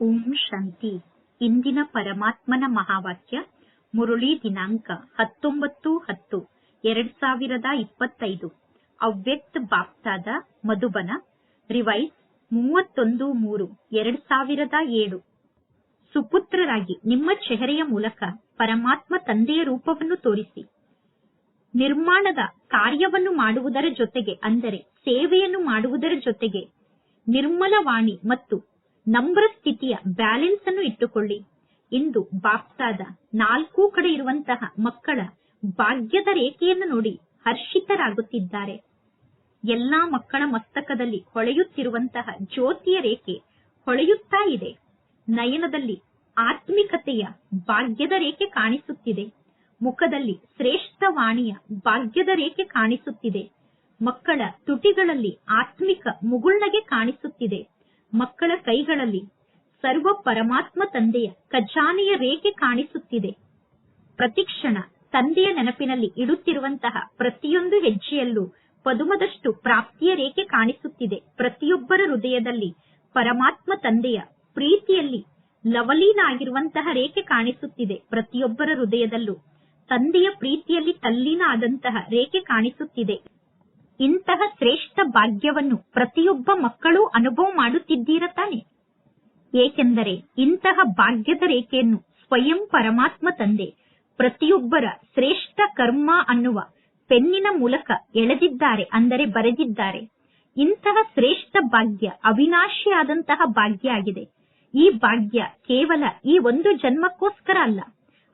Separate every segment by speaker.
Speaker 1: ಓಂ ಶಾಂತಿ. ಇಂದಿನ ಪರಮಾತ್ಮನ ಮಹಾವಾಕ್ಯ, ಮುರುಳಿ ದಿನಾಂಕ ಹತ್ತೊಂಬತ್ತು ಹತ್ತು, ಎರಡ್ ಸಾವಿರದ ಇಪ್ಪತ್ತೈದು. ಅವ್ಯಕ್ತ ಬಾಪ್ತಾದ ಮಧುಬನ, ರಿವೈಸ್ ಮೂವತ್ತೊಂದು ಮೂರು, ಎರಡ್ ಸಾವಿರದ ಏಳು. ಸುಪುತ್ರರಾಗಿ ನಿಮ್ಮ ಚೆಹರೆಯ ಮೂಲಕ ಪರಮಾತ್ಮ ತಂದೆಯ ರೂಪವನ್ನು ತೋರಿಸಿ. ನಿರ್ಮಾಣದ ಕಾರ್ಯವನ್ನು ಮಾಡುವುದರ ಜೊತೆಗೆ, ಅಂದರೆ ಸೇವೆಯನ್ನು ಮಾಡುವುದರ ಜೊತೆಗೆ ನಿರ್ಮಲ ವಾಣಿ ಮತ್ತು ನಮ್ರ ಸ್ಥಿತಿಯ ಬ್ಯಾಲೆನ್ಸ್ ಅನ್ನು ಇಟ್ಟುಕೊಳ್ಳಿ. ಇಂದು ಬಾಪ್ತಾದ ನಾಲ್ಕೂ ಕಡೆ ಇರುವಂತಹ ಮಕ್ಕಳ ಭಾಗ್ಯದ ರೇಖೆಯನ್ನು ನೋಡಿ ಹರ್ಷಿತರಾಗುತ್ತಿದ್ದಾರೆ. ಎಲ್ಲಾ ಮಕ್ಕಳ ಮಸ್ತಕದಲ್ಲಿ ಹೊಳೆಯುತ್ತಿರುವಂತಹ ಜ್ಯೋತಿಯ ರೇಖೆ ಹೊಳೆಯುತ್ತಾ ಇದೆ. ನಯನದಲ್ಲಿ ಆತ್ಮಿಕತೆಯ ಭಾಗ್ಯದ ರೇಖೆ ಕಾಣಿಸುತ್ತಿದೆ. ಮುಖದಲ್ಲಿ ಶ್ರೇಷ್ಠ ವಾಣಿಯ ಭಾಗ್ಯದ ರೇಖೆ ಕಾಣಿಸುತ್ತಿದೆ. ಮಕ್ಕಳ ತುಟಿಗಳಲ್ಲಿ ಆತ್ಮಿಕ ಮುಗುಳ್ನಗೆ ಕಾಣಿಸುತ್ತಿದೆ. ಮಕ್ಕಳ ಕೈಗಳಲ್ಲಿ ಸರ್ವ ಪರಮಾತ್ಮ ತಂದೆಯ ಖಜಾನೆಯ ರೇಖೆ ಕಾಣಿಸುತ್ತಿದೆ. ಪ್ರತಿಕ್ಷಣ ತಂದೆಯ ನೆನಪಿನಲ್ಲಿ ಇಡುತ್ತಿರುವಂತಹ ಪ್ರತಿಯೊಂದು ಹೆಜ್ಜೆಯಲ್ಲೂ ಪದುಮದಷ್ಟು ಪ್ರಾಪ್ತಿಯ ರೇಖೆ ಕಾಣಿಸುತ್ತಿದೆ. ಪ್ರತಿಯೊಬ್ಬರ ಹೃದಯದಲ್ಲಿ ಪರಮಾತ್ಮ ತಂದೆಯ ಪ್ರೀತಿಯಲ್ಲಿ ಲವಲೀನ ಆಗಿರುವಂತಹ ರೇಖೆ ಕಾಣಿಸುತ್ತಿದೆ. ಪ್ರತಿಯೊಬ್ಬರ ಹೃದಯದಲ್ಲೂ ತಂದೆಯ ಪ್ರೀತಿಯಲ್ಲಿ ತಲ್ಲೀನ ಆದಂತಹ ರೇಖೆ ಕಾಣಿಸುತ್ತಿದೆ. ಇಂತಹ ಶ್ರೇಷ್ಠ ಭಾಗ್ಯವನ್ನು ಪ್ರತಿಯೊಬ್ಬ ಮಕ್ಕಳು ಅನುಭವ ಮಾಡುತ್ತಿದ್ದೀರ ತಾನೆ? ಏಕೆಂದರೆ ಇಂತಹ ಭಾಗ್ಯದ ರೇಖೆಯನ್ನು ಸ್ವಯಂ ಪರಮಾತ್ಮ ತಂದೆ, ಪ್ರತಿಯೊಬ್ಬರ ಶ್ರೇಷ್ಠ ಕರ್ಮ ಅನ್ನುವ ಪೆನ್ನಿನ ಮೂಲಕ ಎಳೆದಿದ್ದಾರೆ ಅಂದರೆ ಬರೆದಿದ್ದಾರೆ. ಇಂತಹ ಶ್ರೇಷ್ಠ ಭಾಗ್ಯ ಅವಿನಾಶಿಯಾದಂತಹ ಭಾಗ್ಯ ಆಗಿದೆ. ಈ ಭಾಗ್ಯ ಕೇವಲ ಈ ಒಂದು ಜನ್ಮಕ್ಕೋಸ್ಕರ ಅಲ್ಲ,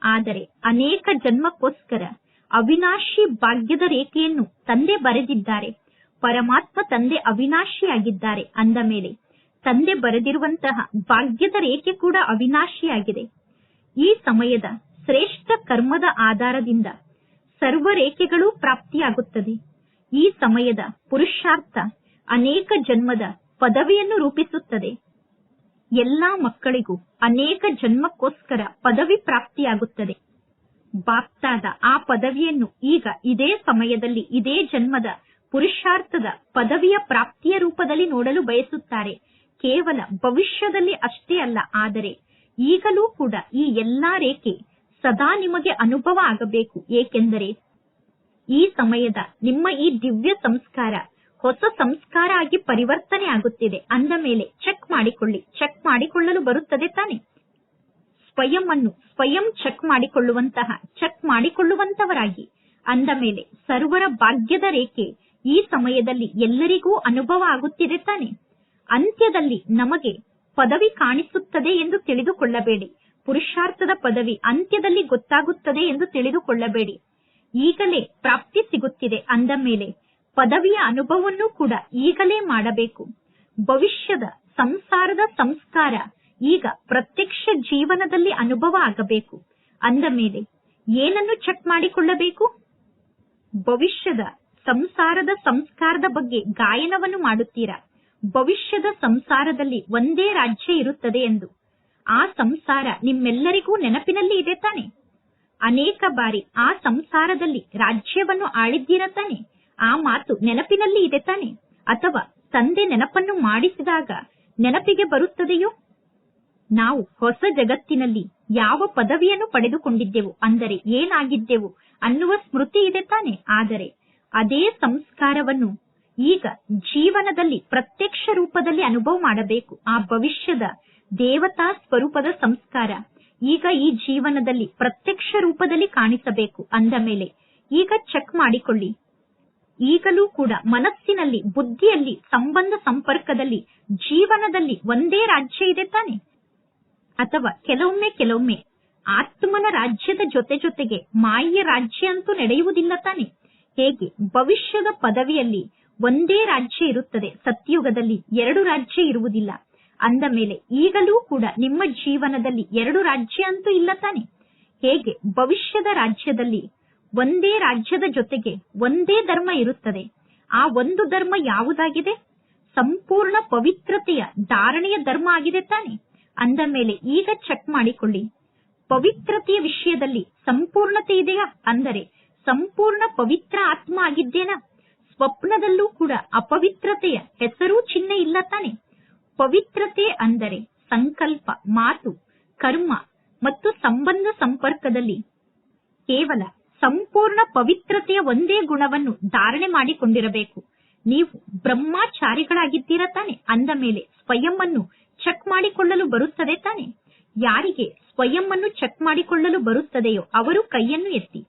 Speaker 1: ಆದರೆ ಅನೇಕ ಜನ್ಮಕ್ಕೋಸ್ಕರ ಅವಿನಾಶಿ ಭಾಗ್ಯದ ರೇಖೆಯನ್ನು ತಂದೆ ಬರೆದಿದ್ದಾರೆ. ಪರಮಾತ್ಮ ತಂದೆ ಅವಿನಾಶಿಯಾಗಿದ್ದಾರೆ ಅಂದ ಮೇಲೆ ತಂದೆ ಬರೆದಿರುವಂತಹ ಭಾಗ್ಯದ ರೇಖೆ ಕೂಡ ಅವಿನಾಶಿಯಾಗಿದೆ. ಈ ಸಮಯದ ಶ್ರೇಷ್ಠ ಕರ್ಮದ ಆಧಾರದಿಂದ ಸರ್ವ ರೇಖೆಗಳು ಪ್ರಾಪ್ತಿಯಾಗುತ್ತದೆ. ಈ ಸಮಯದ ಪುರುಷಾರ್ಥ ಅನೇಕ ಜನ್ಮದ ಪದವಿಯನ್ನು ರೂಪಿಸುತ್ತದೆ. ಎಲ್ಲಾ ಮಕ್ಕಳಿಗೂ ಅನೇಕ ಜನ್ಮಕ್ಕೋಸ್ಕರ ಪದವಿ ಪ್ರಾಪ್ತಿಯಾಗುತ್ತದೆ. ಬಾಪ್ತಾದ ಆ ಪದವಿಯನ್ನು ಈಗ ಇದೇ ಸಮಯದಲ್ಲಿ, ಇದೇ ಜನ್ಮದ ಪುರುಷಾರ್ಥದ ಪದವಿಯ ಪ್ರಾಪ್ತಿಯ ರೂಪದಲ್ಲಿ ನೋಡಲು ಬಯಸುತ್ತಾರೆ. ಕೇವಲ ಭವಿಷ್ಯದಲ್ಲಿ ಅಷ್ಟೇ ಅಲ್ಲ, ಆದರೆ ಈಗಲೂ ಕೂಡ ಈ ಎಲ್ಲಾ ರೇಖೆ ಸದಾ ನಿಮಗೆ ಅನುಭವ ಆಗಬೇಕು. ಏಕೆಂದರೆ ಈ ಸಮಯದ ನಿಮ್ಮ ಈ ದಿವ್ಯ ಸಂಸ್ಕಾರ ಹೊಸ ಸಂಸ್ಕಾರ ಆಗಿ ಪರಿವರ್ತನೆ ಆಗುತ್ತಿದೆ. ಅಂದ ಮೇಲೆ ಚೆಕ್ ಮಾಡಿಕೊಳ್ಳಿ. ಚೆಕ್ ಮಾಡಿಕೊಳ್ಳಲು ಬರುತ್ತದೆ ತಾನೆ? ಸ್ವಯಂ ಅನ್ನು ಸ್ವಯಂ ಚೆಕ್ ಮಾಡಿಕೊಳ್ಳುವಂತಹ ಚೆಕ್ ಮಾಡಿಕೊಳ್ಳುವಂತವರಾಗಿ. ಅಂದ ಮೇಲೆ ಸರ್ವರ ಭಾಗ್ಯದ ರೇಖೆ ಈ ಸಮಯದಲ್ಲಿ ಎಲ್ಲರಿಗೂ ಅನುಭವ ಆಗುತ್ತಿದೆ ತಾನೆ. ಅಂತ್ಯದಲ್ಲಿ ನಮಗೆ ಪದವಿ ಕಾಣಿಸುತ್ತದೆ ಎಂದು ತಿಳಿದುಕೊಳ್ಳಬೇಡಿ. ಪುರುಷಾರ್ಥದ ಪದವಿ ಅಂತ್ಯದಲ್ಲಿ ಗೊತ್ತಾಗುತ್ತದೆ ಎಂದು ತಿಳಿದುಕೊಳ್ಳಬೇಡಿ. ಈಗಲೇ ಪ್ರಾಪ್ತಿ ಸಿಗುತ್ತಿದೆ. ಅಂದ ಮೇಲೆ ಪದವಿಯ ಅನುಭವವನ್ನು ಕೂಡ ಈಗಲೇ ಮಾಡಬೇಕು. ಭವಿಷ್ಯದ ಸಂಸಾರದ ಸಂಸ್ಕಾರ ಈಗ ಪ್ರತ್ಯಕ್ಷ ಜೀವನದಲ್ಲಿ ಅನುಭವ ಆಗಬೇಕು. ಅಂದ ಮೇಲೆ ಏನನ್ನು ಚೆಕ್ ಮಾಡಿಕೊಳ್ಳಬೇಕು? ಭವಿಷ್ಯದ ಸಂಸಾರದ ಸಂಸ್ಕಾರದ ಬಗ್ಗೆ ಗಾಯನವನ್ನು ಮಾಡುತ್ತೀರಾ? ಭವಿಷ್ಯದ ಸಂಸಾರದಲ್ಲಿ ಒಂದೇ ರಾಜ್ಯ ಇರುತ್ತದೆ ಎಂದು. ಆ ಸಂಸಾರ ನಿಮ್ಮೆಲ್ಲರಿಗೂ ನೆನಪಿನಲ್ಲಿ ಇದೆ ತಾನೆ. ಅನೇಕ ಬಾರಿ ಆ ಸಂಸಾರದಲ್ಲಿ ರಾಜ್ಯವನ್ನು ಆಳಿದ್ದೀರ ತಾನೆ? ಆ ಮಾತು ನೆನಪಿನಲ್ಲಿ ಇದೆ ತಾನೆ. ಅಥವಾ ತಂದೆ ನೆನಪನ್ನು ಮಾಡಿಸಿದಾಗ ನೆನಪಿಗೆ ಬರುತ್ತದೆಯೋ? ನಾವು ಹೊಸ ಜಗತ್ತಿನಲ್ಲಿ ಯಾವ ಪದವಿಯನ್ನು ಪಡೆದುಕೊಂಡಿದ್ದೆವು ಅಂದರೆ ಏನಾಗಿದ್ದೆವು ಅನ್ನುವ ಸ್ಮೃತಿ ಇದೆ ತಾನೆ. ಆದರೆ ಅದೇ ಸಂಸ್ಕಾರವನ್ನು ಈಗ ಜೀವನದಲ್ಲಿ ಪ್ರತ್ಯಕ್ಷ ರೂಪದಲ್ಲಿ ಅನುಭವ ಮಾಡಬೇಕು. ಆ ಭವಿಷ್ಯದ ದೇವತಾ ಸ್ವರೂಪದ ಸಂಸ್ಕಾರ ಈಗ ಈ ಜೀವನದಲ್ಲಿ ಪ್ರತ್ಯಕ್ಷ ರೂಪದಲ್ಲಿ ಕಾಣಿಸಬೇಕು. ಅಂದ ಮೇಲೆ ಈಗ ಚೆಕ್ ಮಾಡಿಕೊಳ್ಳಿ. ಈಗಲೂ ಕೂಡ ಮನಸ್ಸಿನಲ್ಲಿ, ಬುದ್ಧಿಯಲ್ಲಿ, ಸಂಬಂಧ ಸಂಪರ್ಕದಲ್ಲಿ, ಜೀವನದಲ್ಲಿ ಒಂದೇ ರಾಜ್ಯ ಇದೆ ತಾನೆ. ಅಥವಾ ಕೆಲವೊಮ್ಮೆ ಕೆಲವೊಮ್ಮೆ ಆತ್ಮನ ರಾಜ್ಯದ ಜೊತೆ ಜೊತೆಗೆ ಮಾಯೆಯ ರಾಜ್ಯ ಅಂತೂ ನಡೆಯುವುದಿಲ್ಲ ತಾನೆ. ಹೇಗೆ? ಭವಿಷ್ಯದ ಪದವಿಯಲ್ಲಿ ಒಂದೇ ರಾಜ್ಯ ಇರುತ್ತದೆ. ಸತ್ಯುಗದಲ್ಲಿ ಎರಡು ರಾಜ್ಯ ಇರುವುದಿಲ್ಲ. ಅಂದ ಮೇಲೆ ಈಗಲೂ ಕೂಡ ನಿಮ್ಮ ಜೀವನದಲ್ಲಿ ಎರಡು ರಾಜ್ಯ ಅಂತೂ ಇಲ್ಲ ತಾನೆ. ಹೇಗೆ? ಭವಿಷ್ಯದ ರಾಜ್ಯದಲ್ಲಿ ಒಂದೇ ರಾಜ್ಯದ ಜೊತೆಗೆ ಒಂದೇ ಧರ್ಮ ಇರುತ್ತದೆ. ಆ ಒಂದು ಧರ್ಮ ಯಾವುದಾಗಿದೆ? ಸಂಪೂರ್ಣ ಪವಿತ್ರತೆಯ ಧಾರಣೆಯ ಧರ್ಮ ಆಗಿದೆ ತಾನೆ. ಅಂದ ಮೇಲೆ ಈಗ ಚೆಕ್ ಮಾಡಿಕೊಳ್ಳಿ. ಪವಿತ್ರತೆಯ ವಿಷಯದಲ್ಲಿ ಸಂಪೂರ್ಣತೆ ಇದೆಯಾ? ಅಂದರೆ ಸಂಪೂರ್ಣ ಪವಿತ್ರ ಆತ್ಮ ಆಗಿದ್ದೇನಾ? ಸ್ವಪ್ನದಲ್ಲೂ ಕೂಡ ಅಪವಿತ್ರತೆಯ ಹೆಸರೂ ಚಿಹ್ನೆ ಇಲ್ಲ ತಾನೆ? ಪವಿತ್ರತೆ ಅಂದರೆ ಸಂಕಲ್ಪ, ಮಾತು, ಕರ್ಮ ಮತ್ತು ಸಂಬಂಧ ಸಂಪರ್ಕದಲ್ಲಿ ಕೇವಲ ಸಂಪೂರ್ಣ ಪವಿತ್ರತೆಯ ಒಂದೇ ಗುಣವನ್ನು ಧಾರಣೆ ಮಾಡಿಕೊಂಡಿರಬೇಕು. ನೀವು ಬ್ರಹ್ಮಚಾರಿಗಳಾಗಿದ್ದೀರಾ ತಾನೆ? ಅಂದ ಮೇಲೆ ಸ್ವಯಂ ಅನ್ನು ಚೆಕ್ ಮಾಡಿಕೊಳ್ಳಲು ಬರುತ್ತದೆ ತಾನೆ? ಯಾರಿಗೆ ಸ್ವಯಂ ಚೆಕ್ ಮಾಡಿಕೊಳ್ಳಲು ಬರುತ್ತದೆಯೋ ಅವರು ಕೈಯನ್ನು ಎತ್ತಿ.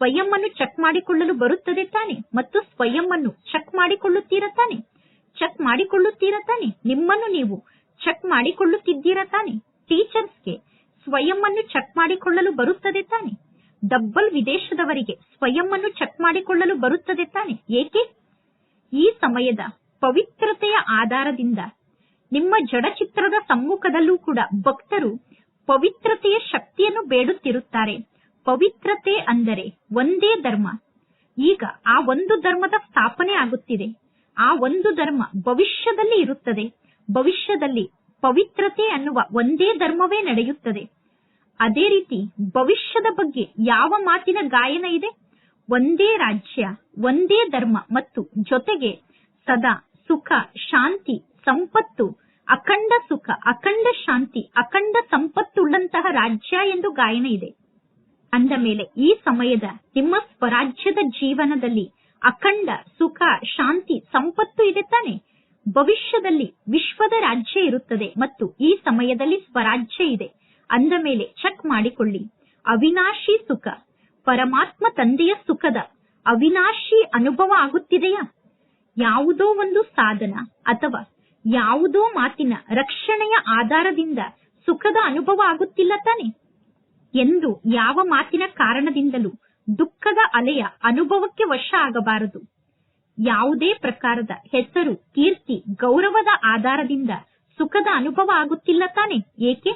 Speaker 1: ಸ್ವಯಂ ಚೆಕ್ ಮಾಡಿಕೊಳ್ಳಲು ಬರುತ್ತದೆ ತಾನೆ ಮತ್ತು ಸ್ವಯಂ ಚೆಕ್ ಮಾಡಿಕೊಳ್ಳುತ್ತೀರಾ ತಾನೆ? ಚೆಕ್ ಮಾಡಿಕೊಳ್ಳುತ್ತೀರಾ ತಾನೆ? ನಿಮ್ಮನ್ನು ನೀವು ಚೆಕ್ ಮಾಡಿಕೊಳ್ಳುತ್ತಿದ್ದೀರಾ ತಾನೆ? ಟೀಚರ್ಸ್ಗೆ ಸ್ವಯಂ ಅನ್ನು ಚೆಕ್ ಮಾಡಿಕೊಳ್ಳಲು ಬರುತ್ತದೆ ತಾನೆ? ಡಬ್ಬಲ್ ವಿದೇಶದವರಿಗೆ ಸ್ವಯಂ ಚೆಕ್ ಮಾಡಿಕೊಳ್ಳಲು ಬರುತ್ತದೆ ತಾನೆ? ಏಕೆ? ಈ ಸಮಯದ ಪವಿತ್ರತೆಯ ಆಧಾರದಿಂದ ನಿಮ್ಮ ಜಡಚಿತ್ರದ ಸಮ್ಮುಖದಲ್ಲೂ ಕೂಡ ಭಕ್ತರು ಪವಿತ್ರತೆಯ ಶಕ್ತಿಯನ್ನು ಬೇಡುತ್ತಿರುತ್ತಾರೆ. ಪವಿತ್ರತೆ ಅಂದರೆ ಒಂದೇ ಧರ್ಮ. ಈಗ ಆ ಒಂದು ಧರ್ಮದ ಸ್ಥಾಪನೆ ಆಗುತ್ತಿದೆ. ಆ ಒಂದು ಧರ್ಮ ಭವಿಷ್ಯದಲ್ಲಿ ಇರುತ್ತದೆ. ಭವಿಷ್ಯದಲ್ಲಿ ಪವಿತ್ರತೆ ಅನ್ನುವ ಒಂದೇ ಧರ್ಮವೇ ನಡೆಯುತ್ತದೆ. ಅದೇ ರೀತಿ ಭವಿಷ್ಯದ ಬಗ್ಗೆ ಯಾವ ಮಾತಿನ ಗಾಯನ ಇದೆ? ಒಂದೇ ರಾಜ್ಯ, ಒಂದೇ ಧರ್ಮ ಮತ್ತು ಜೊತೆಗೆ ಸದಾ ಸುಖ, ಶಾಂತಿ, ಸಂಪತ್ತು ಅಖಂಡ ಸುಖ, ಅಖಂಡ ಶಾಂತಿ, ಅಖಂಡ ಸಂಪತ್ತುಳ್ಳಂತಹ ರಾಜ್ಯ ಎಂದು ಗಾಯನ ಇದೆ. ಅಂದ ಮೇಲೆ ಈ ಸಮಯದ ನಿಮ್ಮ ಸ್ವರಾಜ್ಯದ ಜೀವನದಲ್ಲಿ ಅಖಂಡ ಸುಖ, ಶಾಂತಿ, ಸಂಪತ್ತು ಇದೆ ತಾನೆ. ಭವಿಷ್ಯದಲ್ಲಿ ವಿಶ್ವದ ರಾಜ್ಯ ಇರುತ್ತದೆ ಮತ್ತು ಈ ಸಮಯದಲ್ಲಿ ಸ್ವರಾಜ್ಯ ಇದೆ. ಅಂದ ಮೇಲೆ ಚೆಕ್ ಮಾಡಿಕೊಳ್ಳಿ. ಅವಿನಾಶಿ ಸುಖ, ಪರಮಾತ್ಮ ತಂದೆಯ ಸುಖದ ಅವಿನಾಶಿ ಅನುಭವ ಆಗುತ್ತಿದೆಯಾ? ಯಾವುದೋ ಒಂದು ಸಾಧನ ಅಥವಾ ಯಾವುದೋ ಮಾತಿನ ರಕ್ಷಣೆಯ ಆಧಾರದಿಂದ ಸುಖದ ಅನುಭವ ಆಗುತ್ತಿಲ್ಲ ತಾನೆ? ಎಂದು ಯಾವ ಮಾತಿನ ಕಾರಣದಿಂದಲೂ ದುಃಖದ ಅಲೆಯ ಅನುಭವಕ್ಕೆ ವಶ ಆಗಬಾರದು. ಯಾವುದೇ ಪ್ರಕಾರದ ಹೆಸರು, ಕೀರ್ತಿ, ಗೌರವದ ಆಧಾರದಿಂದ ಸುಖದ ಅನುಭವ ಆಗುತ್ತಿಲ್ಲ ತಾನೆ? ಏಕೆ?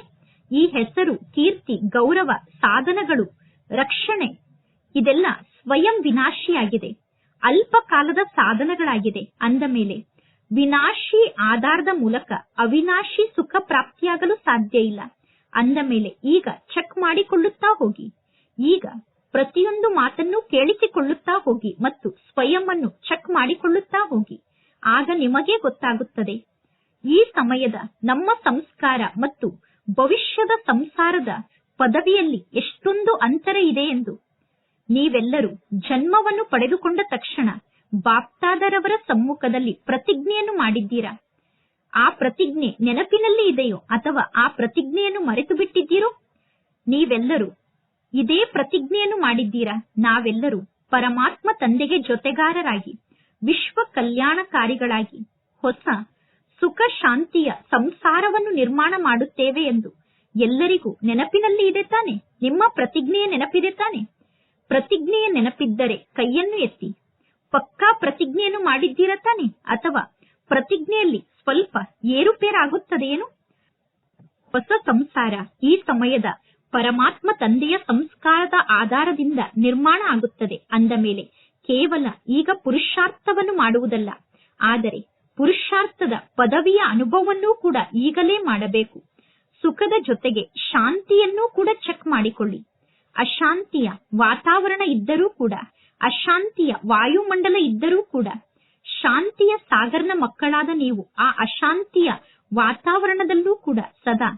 Speaker 1: ಈ ಹೆಸರು, ಕೀರ್ತಿ, ಗೌರವ, ಸಾಧನಗಳು, ರಕ್ಷಣೆ, ಇದೆಲ್ಲ ಸ್ವಯಂ ವಿನಾಶಿಯಾಗಿದೆ. ಅಲ್ಪ ಕಾಲದ ಸಾಧನಗಳಾಗಿದೆ ಅಂದ ಮೇಲೆ ವಿನಾಶಿ ಆಧಾರದ ಮೂಲಕ ಅವಿನಾಶಿ ಸುಖ ಪ್ರಾಪ್ತಿಯಾಗಲು ಸಾಧ್ಯ ಇಲ್ಲ. ಅಂದ ಮೇಲೆ ಈಗ ಚೆಕ್ ಮಾಡಿಕೊಳ್ಳುತ್ತಾ ಹೋಗಿ. ಈಗ ಪ್ರತಿಯೊಂದು ಮಾತನ್ನು ಕೇಳಿಸಿಕೊಳ್ಳುತ್ತಾ ಹೋಗಿ ಮತ್ತು ಸ್ವಯಂ ಅನ್ನು ಚೆಕ್ ಮಾಡಿಕೊಳ್ಳುತ್ತಾ ಹೋಗಿ. ಆಗ ನಿಮಗೆ ಗೊತ್ತಾಗುತ್ತದೆ. ಈ ಸಮಯದ ನಮ್ಮ ಸಂಸ್ಕಾರ ಮತ್ತು ಭವಿಷ್ಯದ ಸಂಸಾರದ ಪದವಿಯಲ್ಲಿ ಎಷ್ಟೊಂದು ಅಂತರ ಇದೆ ಎಂದು. ನೀವೆಲ್ಲರೂ ಜನ್ಮವನ್ನು ಪಡೆದುಕೊಂಡ ತಕ್ಷಣ ಬಾಪ್ತಾದರವರ ಸಮ್ಮುಖದಲ್ಲಿ ಪ್ರತಿಜ್ಞೆಯನ್ನು ಮಾಡಿದ್ದೀರಾ? ಆ ಪ್ರತಿಜ್ಞೆ ನೆನಪಿನಲ್ಲಿ ಇದೆಯೋ ಅಥವಾ ಆ ಪ್ರತಿಜ್ಞೆಯನ್ನು ಮರೆತು ಬಿಟ್ಟಿದ್ದೀರೋ ನೀವೆಲ್ಲರೂ ಇದೇ ಪ್ರತಿಜ್ಞೆಯನ್ನು ಮಾಡಿದ್ದೀರಾ? ನಾವೆಲ್ಲರೂ ಪರಮಾತ್ಮ ತಂದೆಗೆ ಜೊತೆಗಾರರಾಗಿ, ವಿಶ್ವ ಕಲ್ಯಾಣಕಾರಿಗಳಾಗಿ, ಹೊಸ ಸುಖ ಶಾಂತಿಯ ಸಂಸಾರವನ್ನು ನಿರ್ಮಾಣ ಮಾಡುತ್ತೇವೆ ಎಂದು ಎಲ್ಲರಿಗೂ ನೆನಪಿನಲ್ಲಿ ಇದೆ ತಾನೆ? ನಿಮ್ಮ ಪ್ರತಿಜ್ಞೆಯ ನೆನಪಿದೆ ತಾನೆ? ಪ್ರತಿಜ್ಞೆಯ ನೆನಪಿದ್ದರೆ ಕೈಯನ್ನು ಎತ್ತಿ ಪಕ್ಕಾ ಪ್ರತಿಜ್ಞೆಯನ್ನು ಮಾಡಿದ್ದೀರ ತಾನೆ? ಅಥವಾ ಪ್ರತಿಜ್ಞೆಯಲ್ಲಿ ಸ್ವಲ್ಪ ಏರುಪೇರಾಗುತ್ತದೆಯೇನು? ಹೊಸ ಸಂಸಾರ ಈ ಸಮಯದ ಪರಮಾತ್ಮ ತಂದೆಯ ಸಂಸ್ಕಾರದ ಆಧಾರದಿಂದ ನಿರ್ಮಾಣ ಆಗುತ್ತದೆ ಅಂದ ಮೇಲೆ ಕೇವಲ ಈಗ ಪುರುಷಾರ್ಥವನ್ನು ಮಾಡುವುದಲ್ಲ. ಆದರೆ ಪುರುಷಾರ್ಥದ ಪದವಿಯ ಅನುಭವವನ್ನೂ ಕೂಡ ಈಗಲೇ ಮಾಡಬೇಕು. ಸುಖದ ಜೊತೆಗೆ ಶಾಂತಿಯನ್ನೂ ಕೂಡ ಚೆಕ್ ಮಾಡಿಕೊಳ್ಳಿ. ಅಶಾಂತಿಯ ವಾತಾವರಣ ಇದ್ದರೂ ಕೂಡ ಅಶಾಂತಿಯ ವಾಯುಮಂಡಲ ಇದ್ದರೂ ಕೂಡ ಶಾಂತಿಯ ಸಾಗರನ ಮಕ್ಕಳಾದ ನೀವು ಆ ಅಶಾಂತಿಯ ವಾತಾವರಣದಲ್ಲೂ ಕೂಡ ಸದಾ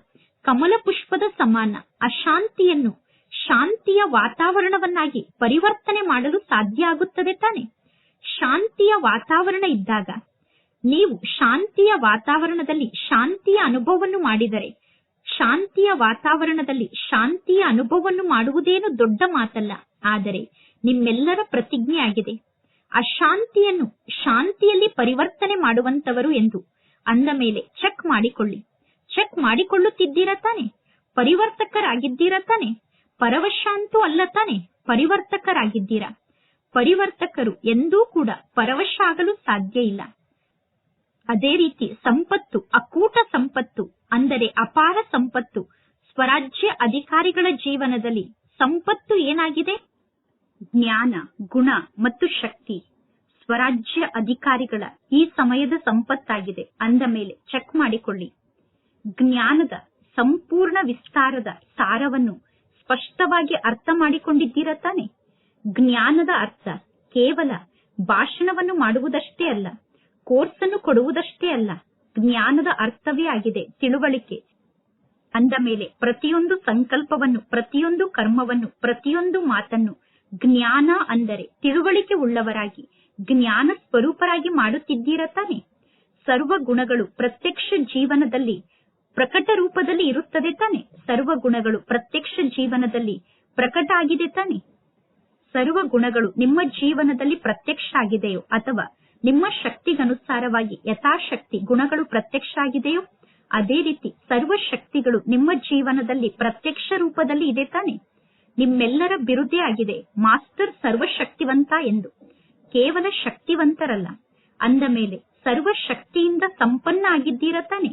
Speaker 1: ಕಮಲ ಪುಷ್ಪದ ಸಮಾನ ಅಶಾಂತಿಯನ್ನು ಶಾಂತಿಯ ವಾತಾವರಣವನ್ನಾಗಿ ಪರಿವರ್ತನೆ ಮಾಡಲು ಸಾಧ್ಯ ಆಗುತ್ತದೆ ತಾನೆ. ಶಾಂತಿಯ ವಾತಾವರಣ ಇದ್ದಾಗ ನೀವು ಶಾಂತಿಯ ವಾತಾವರಣದಲ್ಲಿ ಶಾಂತಿಯ ಅನುಭವವನ್ನು ಮಾಡಿದರೆ ಶಾಂತಿಯ ವಾತಾವರಣದಲ್ಲಿ ಶಾಂತಿಯ ಅನುಭವವನ್ನು ಮಾಡುವುದೇನು ದೊಡ್ಡ ಮಾತಲ್ಲ. ಆದರೆ ನಿಮ್ಮೆಲ್ಲರ ಪ್ರತಿಜ್ಞೆಯಾಗಿದೆ. ಅಶಾಂತಿಯನ್ನು ಶಾಂತಿಯಲ್ಲಿ ಪರಿವರ್ತನೆ ಮಾಡುವಂತವರು ಎಂದು ಅಂದ ಮೇಲೆ ಚೆಕ್ ಮಾಡಿಕೊಳ್ಳಿ. ಚೆಕ್ ಮಾಡಿಕೊಳ್ಳುತ್ತಿದ್ದೀರಾ ತಾನೆ? ಪರಿವರ್ತಕರಾಗಿದ್ದೀರಾ ತಾನೆ? ಪರವಶಾಂತು ಅಲ್ಲ ತಾನೆ? ಪರಿವರ್ತಕರಾಗಿದ್ದೀರಾ? ಪರಿವರ್ತಕರು ಎಂದೂ ಕೂಡ ಪರವಶ ಆಗಲು ಸಾಧ್ಯ ಇಲ್ಲ. ಅದೇ ರೀತಿ ಸಂಪತ್ತು, ಅಕೂಟ ಸಂಪತ್ತು, ಅಂದರೆ ಅಪಾರ ಸಂಪತ್ತು, ಸ್ವರಾಜ್ಯ ಅಧಿಕಾರಿಗಳ ಜೀವನದಲ್ಲಿ ಸಂಪತ್ತು ಏನಾಗಿದೆ? ಜ್ಞಾನ, ಗುಣ ಮತ್ತು ಶಕ್ತಿ. ಸ್ವರಾಜ್ಯ ಅಧಿಕಾರಿಗಳ ಈ ಸಮಯದ ಸಂಪತ್ತಾಗಿದೆ. ಅಂದ ಮೇಲೆ ಚೆಕ್ ಮಾಡಿಕೊಳ್ಳಿ. ಜ್ಞಾನದ ಸಂಪೂರ್ಣ ವಿಸ್ತಾರದ ಸಾರವನ್ನು ಸ್ಪಷ್ಟವಾಗಿ ಅರ್ಥ ಮಾಡಿಕೊಂಡಿದ್ದೀರಾ ತಾನೆ? ಜ್ಞಾನದ ಅರ್ಥ ಕೇವಲ ಭಾಷಣವನ್ನು ಮಾಡುವುದಷ್ಟೇ ಅಲ್ಲ ಕೋರ್ಸ್ ಅನ್ನು ಕೊಡುವುದಷ್ಟೇ ಅಲ್ಲ, ಜ್ಞಾನದ ಅರ್ಥವೇ ಆಗಿದೆ ತಿಳುವಳಿಕೆ. ಅಂದ ಮೇಲೆ ಪ್ರತಿಯೊಂದು ಸಂಕಲ್ಪವನ್ನು, ಪ್ರತಿಯೊಂದು ಕರ್ಮವನ್ನು, ಪ್ರತಿಯೊಂದು ಮಾತನ್ನು ಜ್ಞಾನ ಅಂದರೆ ತಿಳುವಳಿಕೆ ಉಳ್ಳವರಾಗಿ, ಜ್ಞಾನ ಸ್ವರೂಪರಾಗಿ ಮಾಡುತ್ತಿದ್ದೀರ ತಾನೆ? ಸರ್ವ ಗುಣಗಳು ಪ್ರತ್ಯಕ್ಷ ಜೀವನದಲ್ಲಿ ಪ್ರಕಟ ರೂಪದಲ್ಲಿ ಇರುತ್ತದೆ ತಾನೆ? ಸರ್ವ ಗುಣಗಳು ಪ್ರತ್ಯಕ್ಷ ಜೀವನದಲ್ಲಿ ಪ್ರಕಟ ಆಗಿದೆ ತಾನೆ? ಸರ್ವ ಗುಣಗಳು ನಿಮ್ಮ ಜೀವನದಲ್ಲಿ ಪ್ರತ್ಯಕ್ಷ ಆಗಿದೆಯೋ ಅಥವಾ ನಿಮ್ಮ ಶಕ್ತಿಗನುಸಾರವಾಗಿ ಯಥಾಶಕ್ತಿ ಗುಣಗಳು ಪ್ರತ್ಯಕ್ಷ ಆಗಿದೆಯೋ, ಅದೇ ರೀತಿ ಸರ್ವ ಶಕ್ತಿಗಳು ನಿಮ್ಮ ಜೀವನದಲ್ಲಿ ಪ್ರತ್ಯಕ್ಷ ರೂಪದಲ್ಲಿ ಇದೆ ತಾನೆ? ನಿಮ್ಮೆಲ್ಲರ ಬಿರುದೇ ಆಗಿದೆ. ಮಾಸ್ಟರ್ ಸರ್ವಶಕ್ತಿವಂತ ಎಂದು. ಕೇವಲ ಶಕ್ತಿವಂತರಲ್ಲ. ಅಂದ ಮೇಲೆ ಸರ್ವ ಶಕ್ತಿಯಿಂದ ಸಂಪನ್ನ ಆಗಿದ್ದೀರ ತಾನೆ?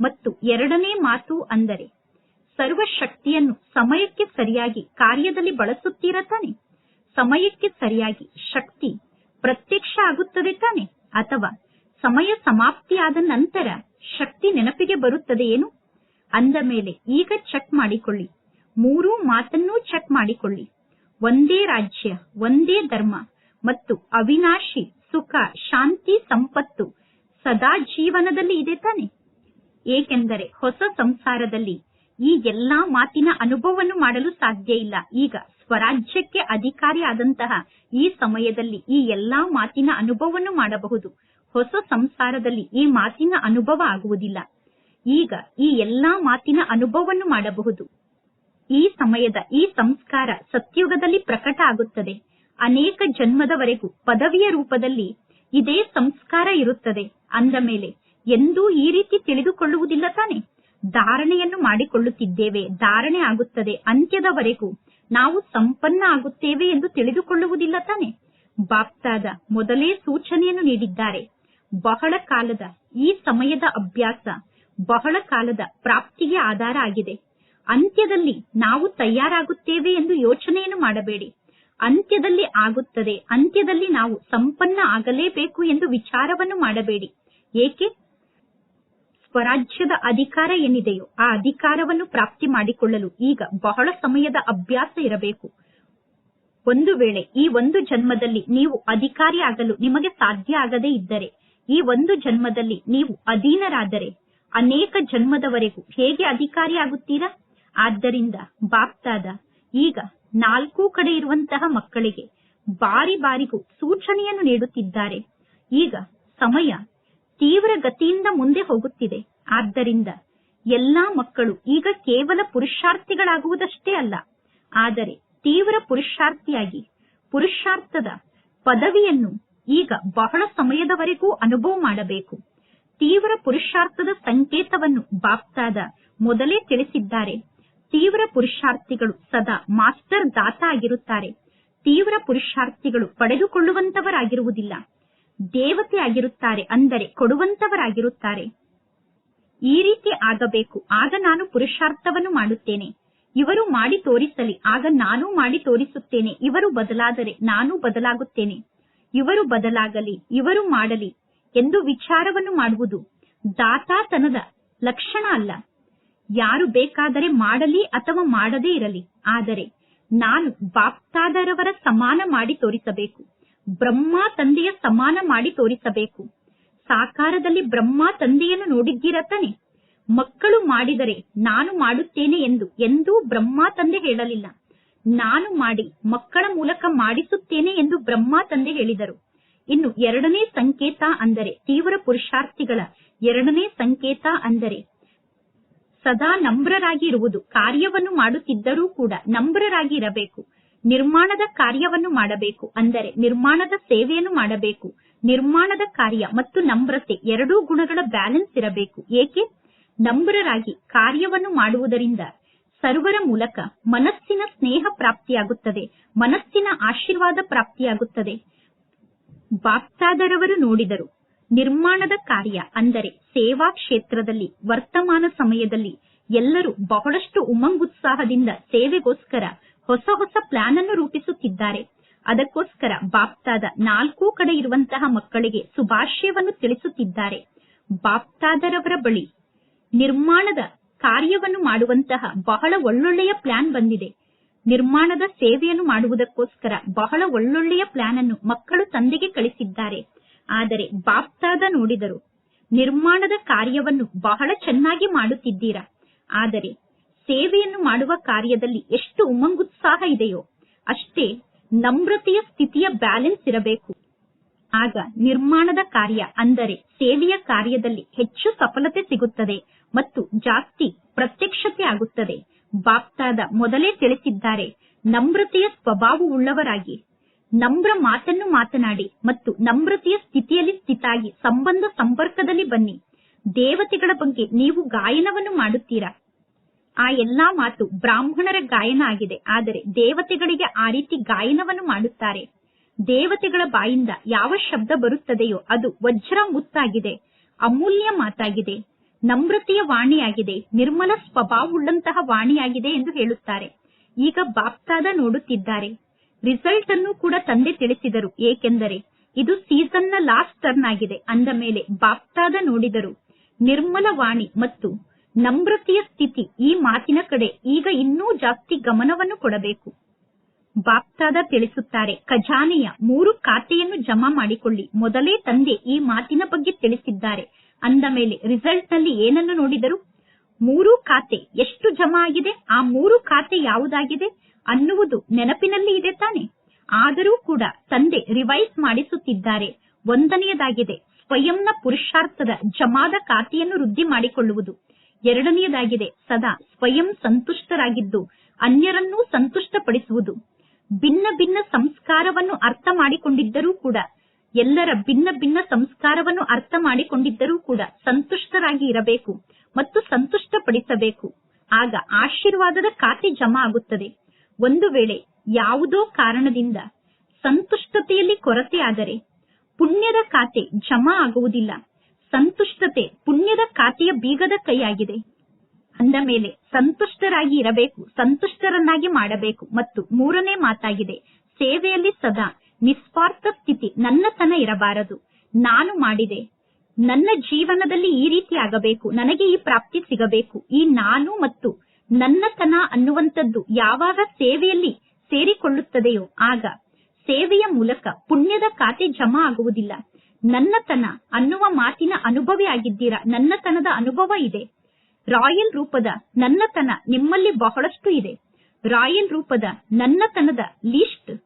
Speaker 1: ಮತ್ತು ಎರಡನೇ ಮಾತು ಅಂದರೆ ಸರ್ವ ಶಕ್ತಿಯನ್ನು ಸಮಯಕ್ಕೆ ಸರಿಯಾಗಿ ಕಾರ್ಯದಲ್ಲಿ ಬಳಸುತ್ತೀರ ತಾನೆ? ಸಮಯಕ್ಕೆ ಸರಿಯಾಗಿ ಶಕ್ತಿ ಪ್ರತ್ಯಕ್ಷ ಆಗುತ್ತದೆ ತಾನೆ? ಅಥವಾ ಸಮಯ ಸಮಾಪ್ತಿಯಾದ ನಂತರ ಶಕ್ತಿ ನೆನಪಿಗೆ ಬರುತ್ತದೆ ಏನು? ಅಂದ ಮೇಲೆ, ಈಗ ಚೆಕ್ ಮಾಡಿಕೊಳ್ಳಿ. ಮೂರೂ ಮಾತನ್ನೂ ಚೆಕ್ ಮಾಡಿಕೊಳ್ಳಿ. ಒಂದೇ ರಾಜ್ಯ, ಒಂದೇ ಧರ್ಮ ಮತ್ತು ಅವಿನಾಶಿ, ಸುಖ, ಶಾಂತಿ, ಸಂಪತ್ತು ಸದಾ ಜೀವನದಲ್ಲಿ ಇದೆ ತಾನೆ. ಏಕೆಂದರೆ ಹೊಸ ಸಂಸಾರದಲ್ಲಿ ಈ ಎಲ್ಲಾ ಮಾತಿನ ಅನುಭವವನ್ನು ಮಾಡಲು ಸಾಧ್ಯ ಇಲ್ಲ. ಈಗ ಸ್ವರಾಜ್ಯಕ್ಕೆ ಅಧಿಕಾರಿ ಆದಂತಹ ಈ ಸಮಯದಲ್ಲಿ ಈ ಎಲ್ಲಾ ಮಾತಿನ ಅನುಭವವನ್ನು ಮಾಡಬಹುದು. ಹೊಸ ಸಂಸಾರದಲ್ಲಿ ಈ ಮಾತಿನ ಅನುಭವ ಆಗುವುದಿಲ್ಲ. ಈಗ ಈ ಎಲ್ಲಾ ಮಾತಿನ ಅನುಭವವನ್ನು ಮಾಡಬಹುದು. ಈ ಸಮಯದ ಈ ಸಂಸ್ಕಾರ ಸತ್ಯುಗದಲ್ಲಿ ಪ್ರಕಟ ಆಗುತ್ತದೆ. ಅನೇಕ ಜನ್ಮದವರೆಗೂ ಪದವಿಯ ರೂಪದಲ್ಲಿ ಇದೇ ಸಂಸ್ಕಾರ ಇರುತ್ತದೆ. ಅಂದ ಮೇಲೆ, ಎಂದೂ ಈ ರೀತಿ ತಿಳಿದುಕೊಳ್ಳುವುದಿಲ್ಲ ತಾನೆ? ಧಾರಣೆಯನ್ನು ಮಾಡಿಕೊಳ್ಳುತ್ತಿದ್ದೇವೆ, ಧಾರಣೆ ಆಗುತ್ತದೆ. ಅಂತ್ಯದವರೆಗೂ ನಾವು ಸಂಪನ್ನ ಆಗುತ್ತೇವೆ ಎಂದು ತಿಳಿದುಕೊಳ್ಳುವುದಿಲ್ಲ ತಾನೆ? ಬಾಪ್ತಾದ ಮೊದಲೇ ಸೂಚನೆಯನ್ನು ನೀಡಿದ್ದಾರೆ. ಬಹಳ ಕಾಲದ ಈ ಸಮಯದ ಅಭ್ಯಾಸ ಬಹಳ ಕಾಲದ ಪ್ರಾಪ್ತಿಗೆ ಆಧಾರ ಆಗಿದೆ. ಅಂತ್ಯದಲ್ಲಿ ನಾವು ತಯಾರಾಗುತ್ತೇವೆ ಎಂದು ಯೋಚನೆಯನ್ನು ಮಾಡಬೇಡಿ. ಅಂತ್ಯದಲ್ಲಿ ಆಗುತ್ತದೆ. ಅಂತ್ಯದಲ್ಲಿ ನಾವು ಸಂಪನ್ನ ಆಗಲೇಬೇಕು ಎಂದು ವಿಚಾರವನ್ನು ಮಾಡಬೇಡಿ. ಏಕೆ? ಸ್ವರಾಜ್ಯದ ಅಧಿಕಾರ ಏನಿದೆಯೋ ಆ ಅಧಿಕಾರವನ್ನು ಪ್ರಾಪ್ತಿ ಮಾಡಿಕೊಳ್ಳಲು ಈಗ ಬಹಳ ಸಮಯದ ಅಭ್ಯಾಸ ಇರಬೇಕು. ಒಂದು ವೇಳೆ ಈ ಒಂದು ಜನ್ಮದಲ್ಲಿ ನೀವು ಅಧಿಕಾರಿ ಆಗಲು ನಿಮಗೆ ಸಾಧ್ಯ ಆಗದೇ ಇದ್ದರೆ, ಈ ಒಂದು ಜನ್ಮದಲ್ಲಿ ನೀವು ಅಧೀನರಾದರೆ, ಅನೇಕ ಜನ್ಮದವರೆಗೂ ಹೇಗೆ ಅಧಿಕಾರಿ ಆಗುತ್ತೀರಾ? ಆದ್ದರಿಂದ ಬಾಪ್ತಾದ, ಈಗ ನಾಲ್ಕೂ ಕಡೆ ಇರುವಂತಹ ಮಕ್ಕಳಿಗೆ ಬಾರಿ ಬಾರಿಗೂ ಸೂಚನೆಯನ್ನು ನೀಡುತ್ತಿದ್ದಾರೆ. ಈಗ ಸಮಯ ತೀವ್ರ ಗತಿಯಿಂದ ಮುಂದೆ ಹೋಗುತ್ತಿದೆ. ಆದ್ದರಿಂದ ಎಲ್ಲಾ ಮಕ್ಕಳು ಈಗ ಕೇವಲ ಪುರುಷಾರ್ಥಿಗಳಾಗುವುದಷ್ಟೇ ಅಲ್ಲ, ಆದರೆ ತೀವ್ರ ಪುರುಷಾರ್ಥಿಯಾಗಿ ಪುರುಷಾರ್ಥದ ಪದವಿಯನ್ನು ಈಗ ಬಹಳ ಸಮಯದವರೆಗೂ ಅನುಭವ ಮಾಡಬೇಕು. ತೀವ್ರ ಪುರುಷಾರ್ಥದ ಸಂಕೇತವನ್ನು ಬಾಪ್ತಾದ ಮೊದಲೇ ತಿಳಿಸಿದ್ದಾರೆ. ತೀವ್ರ ಪುರುಷಾರ್ಥಿಗಳು ಸದಾ ಮಾಸ್ಟರ್ ದಾತ ಆಗಿರುತ್ತಾರೆ. ತೀವ್ರ ಪುರುಷಾರ್ಥಿಗಳು ಪಡೆದುಕೊಳ್ಳುವಂತವರಾಗಿರುವುದಿಲ್ಲ. ದೇವತೆ ಆಗಿರುತ್ತಾರೆ ಅಂದರೆ ಕೊಡುವಂತವರಾಗಿರುತ್ತಾರೆ. ಈ ರೀತಿ ಆಗಬೇಕು. ಆಗ ನಾನು ಪುರುಷಾರ್ಥವನ್ನು ಮಾಡುತ್ತೇನೆ. ಇವರು ಮಾಡಿ ತೋರಿಸಲಿ. ಆಗ ನಾನು ಮಾಡಿ ತೋರಿಸುತ್ತೇನೆ. ಇವರು ಬದಲಾದರೆ ನಾನು ಬದಲಾಗುತ್ತೇನೆ. ಇವರು ಬದಲಾಗಲಿ. ಇವರು ಮಾಡಲಿ. ಎಂದು ವಿಚಾರವನ್ನು ಮಾಡುವುದು ದಾತಾತನದ ಲಕ್ಷಣ ಅಲ್ಲ. ಯಾರು ಬೇಕಾದರೆ ಮಾಡಲಿ ಅಥವಾ ಮಾಡದೇ ಇರಲಿ. ಆದರೆ ನಾನು ಬಾಪ್ತಾದರವರ ಸಮಾನ ಮಾಡಿ ತೋರಿಸಬೇಕು. ಬ್ರಹ್ಮ ತಂದೆಯ ಸಮಾನ ಮಾಡಿ ತೋರಿಸಬೇಕು. ಸಾಕಾರದಲ್ಲಿ ಬ್ರಹ್ಮ ತಂದೆಯನ್ನು ನೋಡಿದ್ದೀರ ತಾನೆ? ಮಕ್ಕಳು ಮಾಡಿದರೆ ನಾನು ಮಾಡುತ್ತೇನೆ ಎಂದು ಎಂದೂ ಬ್ರಹ್ಮ ತಂದೆ ಹೇಳಲಿಲ್ಲ. ನಾನು ಮಾಡಿ ಮಕ್ಕಳ ಮೂಲಕ ಮಾಡಿಸುತ್ತೇನೆ ಎಂದು ಬ್ರಹ್ಮ ತಂದೆ ಹೇಳಿದರು. ಇನ್ನು ಎರಡನೇ ಸಂಕೇತ ಅಂದರೆ ತೀವ್ರ ಪುರುಷಾರ್ಥಿಗಳ ಎರಡನೇ ಸಂಕೇತ ಅಂದರೆ ಸದಾ ನಮ್ರರಾಗಿ ಇರುವುದು ಕಾರ್ಯವನ್ನು ಮಾಡುತ್ತಿದ್ದರೂ ಕೂಡ ನಮ್ರರಾಗಿ ಇರಬೇಕು ನಿರ್ಮಾಣದ ಕಾರ್ಯವನ್ನು ಮಾಡಬೇಕು, ಅಂದರೆ ನಿರ್ಮಾಣದ ಸೇವೆಯನ್ನು ಮಾಡಬೇಕು. ನಿರ್ಮಾಣದ ಕಾರ್ಯ ಮತ್ತು ನಮ್ರತೆ ಎರಡೂ ಗುಣಗಳ ಬ್ಯಾಲೆನ್ಸ್ ಇರಬೇಕು. ಏಕೆ? ನಮ್ರರಾಗಿ ಕಾರ್ಯವನ್ನು ಮಾಡುವುದರಿಂದ ಸರ್ವರ ಮೂಲಕ ಮನಸ್ಸಿನ ಸ್ನೇಹ ಪ್ರಾಪ್ತಿಯಾಗುತ್ತದೆ, ಮನಸ್ಸಿನ ಆಶೀರ್ವಾದ ಪ್ರಾಪ್ತಿಯಾಗುತ್ತದೆ. ಬಾಪ್ತಾದರವರು ನೋಡಿದರು ನಿರ್ಮಾಣದ ಕಾರ್ಯ ಅಂದರೆ ಸೇವಾ ಕ್ಷೇತ್ರದಲ್ಲಿ, ವರ್ತಮಾನ ಸಮಯದಲ್ಲಿ ಎಲ್ಲರೂ ಬಹಳಷ್ಟು ಉಮಂಗುತ್ಸಾಹದಿಂದ ಸೇವೆಗೋಸ್ಕರ ಹೊಸ ಹೊಸ ಪ್ಲಾನ್ ಅನ್ನು ರೂಪಿಸುತ್ತಿದ್ದಾರೆ. ಅದಕ್ಕೋಸ್ಕರ ಬಾಪ್ತಾದ ನಾಲ್ಕೂ ಕಡೆ ಇರುವಂತಹ ಮಕ್ಕಳಿಗೆ ಶುಭಾಶಯವನ್ನು ತಿಳಿಸುತ್ತಿದ್ದಾರೆ. ಬಾಪ್ತಾದರವರ ಬಳಿ ನಿರ್ಮಾಣದ ಕಾರ್ಯವನ್ನು ಮಾಡುವಂತಹ ಬಹಳ ಒಳ್ಳೊಳ್ಳೆಯ ಪ್ಲಾನ್ ಬಂದಿದೆ. ನಿರ್ಮಾಣದ ಸೇವೆಯನ್ನು ಮಾಡುವುದಕ್ಕೋಸ್ಕರ ಬಹಳ ಒಳ್ಳೊಳ್ಳೆಯ ಪ್ಲಾನ್ ಅನ್ನು ಮಕ್ಕಳು ತಂದೆಗೆ ಕಳಿಸಿದ್ದಾರೆ. ಆದರೆ ಬಾಪ್ತಾದ ನೋಡಿದರು, ನಿರ್ಮಾಣದ ಕಾರ್ಯವನ್ನು ಬಹಳ ಚೆನ್ನಾಗಿ ಮಾಡುತ್ತಿದ್ದೀರಾ? ಆದರೆ ಸೇವೆಯನ್ನು ಮಾಡುವ ಕಾರ್ಯದಲ್ಲಿ ಎಷ್ಟು ಉಮಂಗುತ್ಸಾಹ ಇದೆಯೋ, ಅಷ್ಟೇ ನಮ್ರತೆಯ ಸ್ಥಿತಿಯ ಬ್ಯಾಲೆನ್ಸ್ ಇರಬೇಕು. ಆಗ ನಿರ್ಮಾಣದ ಕಾರ್ಯ ಅಂದರೆ ಸೇವೆಯ ಕಾರ್ಯದಲ್ಲಿ ಹೆಚ್ಚು ಸಫಲತೆ ಸಿಗುತ್ತದೆ ಮತ್ತು ಜಾಸ್ತಿ ಪ್ರತ್ಯಕ್ಷತೆ ಆಗುತ್ತದೆ. ಬಾಪ್ತಾದ ಮೊದಲೇ ತಿಳಿಸಿದ್ದಾರೆ, ನಮ್ರತೆಯ ಸ್ವಭಾವವುಳ್ಳವರಾಗಿ ನಮ್ರ ಮಾತನ್ನು ಮಾತನಾಡಿ ಮತ್ತು ನಮ್ರತೆಯ ಸ್ಥಿತಿಯಲ್ಲಿ ಸ್ಥಿತಾಗಿ ಸಂಬಂಧ ಸಂಪರ್ಕದಲ್ಲಿ ಬನ್ನಿ. ದೇವತೆಗಳ ಬಗ್ಗೆ ನೀವು ಗಾಯನವನ್ನು ಮಾಡುತ್ತೀರಾ? ಆ ಎಲ್ಲಾ ಮಾತು ಬ್ರಾಹ್ಮಣರ ಗಾಯನ ಆಗಿದೆ. ಆದರೆ ದೇವತೆಗಳಿಗೆ ಆ ರೀತಿ ಗಾಯನವನ್ನು ಮಾಡುತ್ತಾರೆ. ದೇವತೆಗಳ ಬಾಯಿಂದ ಯಾವ ಶಬ್ದ ಬರುತ್ತದೆಯೋ ಅದು ವಜ್ರ ಮುತ್ತಾಗಿದೆ. ಅಮೂಲ್ಯ ಮಾತಾಗಿದೆ. ನಮ್ರತೆಯ ವಾಣಿಯಾಗಿದೆ. ನಿರ್ಮಲ ಸ್ವಭಾವವುಳ್ಳಂತಹ ವಾಣಿಯಾಗಿದೆ ಎಂದು ಹೇಳುತ್ತಾರೆ. ಈಗ ಬಾಪ್ತಾದ ನೋಡುತ್ತಿದ್ದಾರೆ. ರಿಸಲ್ಟ್ ಅನ್ನು ಕೂಡ ತಂದೆ ತಿಳಿಸಿದರು. ಏಕೆಂದರೆ ಇದು ಸೀಸನ್ನ ಲಾಸ್ಟ್ ಟರ್ನ್ ಆಗಿದೆ. ಅಂದ ಮೇಲೆ ಬಾಪ್ತಾದ ನೋಡಿದರು. ನಿರ್ಮಲ ವಾಣಿ ಮತ್ತು ನಮ್ರತೆಯ ಸ್ಥಿತಿ ಈ ಮಾತಿನ ಕಡೆ ಈಗ ಇನ್ನೂ ಜಾಸ್ತಿ ಗಮನವನ್ನು ಕೊಡಬೇಕು. ಬಾಪ್ತಾದ ತಿಳಿಸುತ್ತಾರೆ, ಖಜಾನೆಯ ಮೂರು ಖಾತೆಯನ್ನು ಜಮಾ ಮಾಡಿಕೊಳ್ಳಿ. ಮೊದಲೇ ತಂದೆ ಈ ಮಾತಿನ ಬಗ್ಗೆ ತಿಳಿಸಿದ್ದಾರೆ. ಅಂದ ಮೇಲೆ ರಿಸಲ್ಟ್ನಲ್ಲಿ ಏನನ್ನು ನೋಡಿದರು? ಮೂರು ಖಾತೆ ಎಷ್ಟು ಜಮಾ ಆಗಿದೆ ಆ ಮೂರು ಖಾತೆ ಯಾವುದಾಗಿದೆ ಅನ್ನುವುದು ನೆನಪಿನಲ್ಲಿ ಇದೆ ತಾನೆ? ಆದರೂ ಕೂಡ ತಂದೆ ರಿವೈಸ್ ಮಾಡಿಸುತ್ತಿದ್ದಾರೆ. ಒಂದನೆಯದಾಗಿದೆ, ಸ್ವಯಂನ ಪುರುಷಾರ್ಥದ ಜಮಾದ ಖಾತೆಯನ್ನು ವೃದ್ಧಿ ಮಾಡಿಕೊಳ್ಳುವುದು. ಎರಡನೆಯದಾಗಿದೆ, ಸದಾ ಸ್ವಯಂ ಸಂತುಷ್ಟರಾಗಿದ್ದು ಅನ್ಯರನ್ನೂ ಸಂತುಷ್ಟಪಡಿಸುವುದು. ಭಿನ್ನ ಭಿನ್ನ ಸಂಸ್ಕಾರವನ್ನು ಅರ್ಥ ಮಾಡಿಕೊಂಡಿದ್ದರೂ ಕೂಡ, ಎಲ್ಲರ ಭಿನ್ನ ಭಿನ್ನ ಸಂಸ್ಕಾರವನ್ನು ಅರ್ಥ ಮಾಡಿಕೊಂಡಿದ್ದರೂ ಕೂಡ ಸಂತುಷ್ಟರಾಗಿ ಇರಬೇಕು. ಮತ್ತು ಸಂತುಷ್ಟಪಡಿಸಬೇಕು. ಆಗ ಆಶೀರ್ವಾದದ ಖಾತೆ ಜಮಾ ಆಗುತ್ತದೆ. ಒಂದು ವೇಳೆ ಯಾವುದೋ ಕಾರಣದಿಂದ ಸಂತುಷ್ಟತೆಯಲ್ಲಿ ಕೊರತೆಯಾದರೆ ಪುಣ್ಯದ ಖಾತೆ ಜಮಾ ಆಗುವುದಿಲ್ಲ. ಸಂತುಷ್ಟತೆ ಪುಣ್ಯದ ಖಾತೆಯ ಬೀಗದ ಕೈಯಾಗಿದೆ. ಅಂದ ಮೇಲೆ ಸಂತುಷ್ಟರಾಗಿ ಇರಬೇಕು, ಸಂತುಷ್ಟರನ್ನಾಗಿ ಮಾಡಬೇಕು ಮತ್ತು ಮೂರನೇ ಮಾತಾಗಿದೆ, ಸೇವೆಯಲ್ಲಿ ಸದಾ ನಿಸ್ವಾರ್ಥ ಸ್ಥಿತಿ ನನ್ನತನ ಇರಬಾರದು. ನಾನು ಮಾಡಿದೆ ನನ್ನ ಜೀವನದಲ್ಲಿ ಈ ರೀತಿ ಆಗಬೇಕು. ನನಗೆ ಈ ಪ್ರಾಪ್ತಿ ಸಿಗಬೇಕು. ಈ ನಾನು ಮತ್ತು ನನ್ನತನ ಅನ್ನುವಂಥದ್ದು ಯಾವಾಗ ಸೇವೆಯಲ್ಲಿ ಸೇರಿಕೊಳ್ಳುತ್ತದೆಯೋ ಆಗ ಸೇವೆಯ ಮೂಲಕ ಪುಣ್ಯದ ಖಾತೆ ಜಮಾ ಆಗುವುದಿಲ್ಲ. ನನ್ನತನ ಅನ್ನುವ ಮಾತಿನ ಅನುಭವಿ ಆಗಿದ್ದೀರಾ? ನನ್ನತನದ ಅನುಭವ ಇದೆ. ರಾಯಲ್ ರೂಪದ ನನ್ನತನ ನಿಮ್ಮಲ್ಲಿ ಬಹಳಷ್ಟು ಇದೆ. ರಾಯಲ್ ರೂಪದ ನನ್ನತನದ ಲಿಸ್ಟ್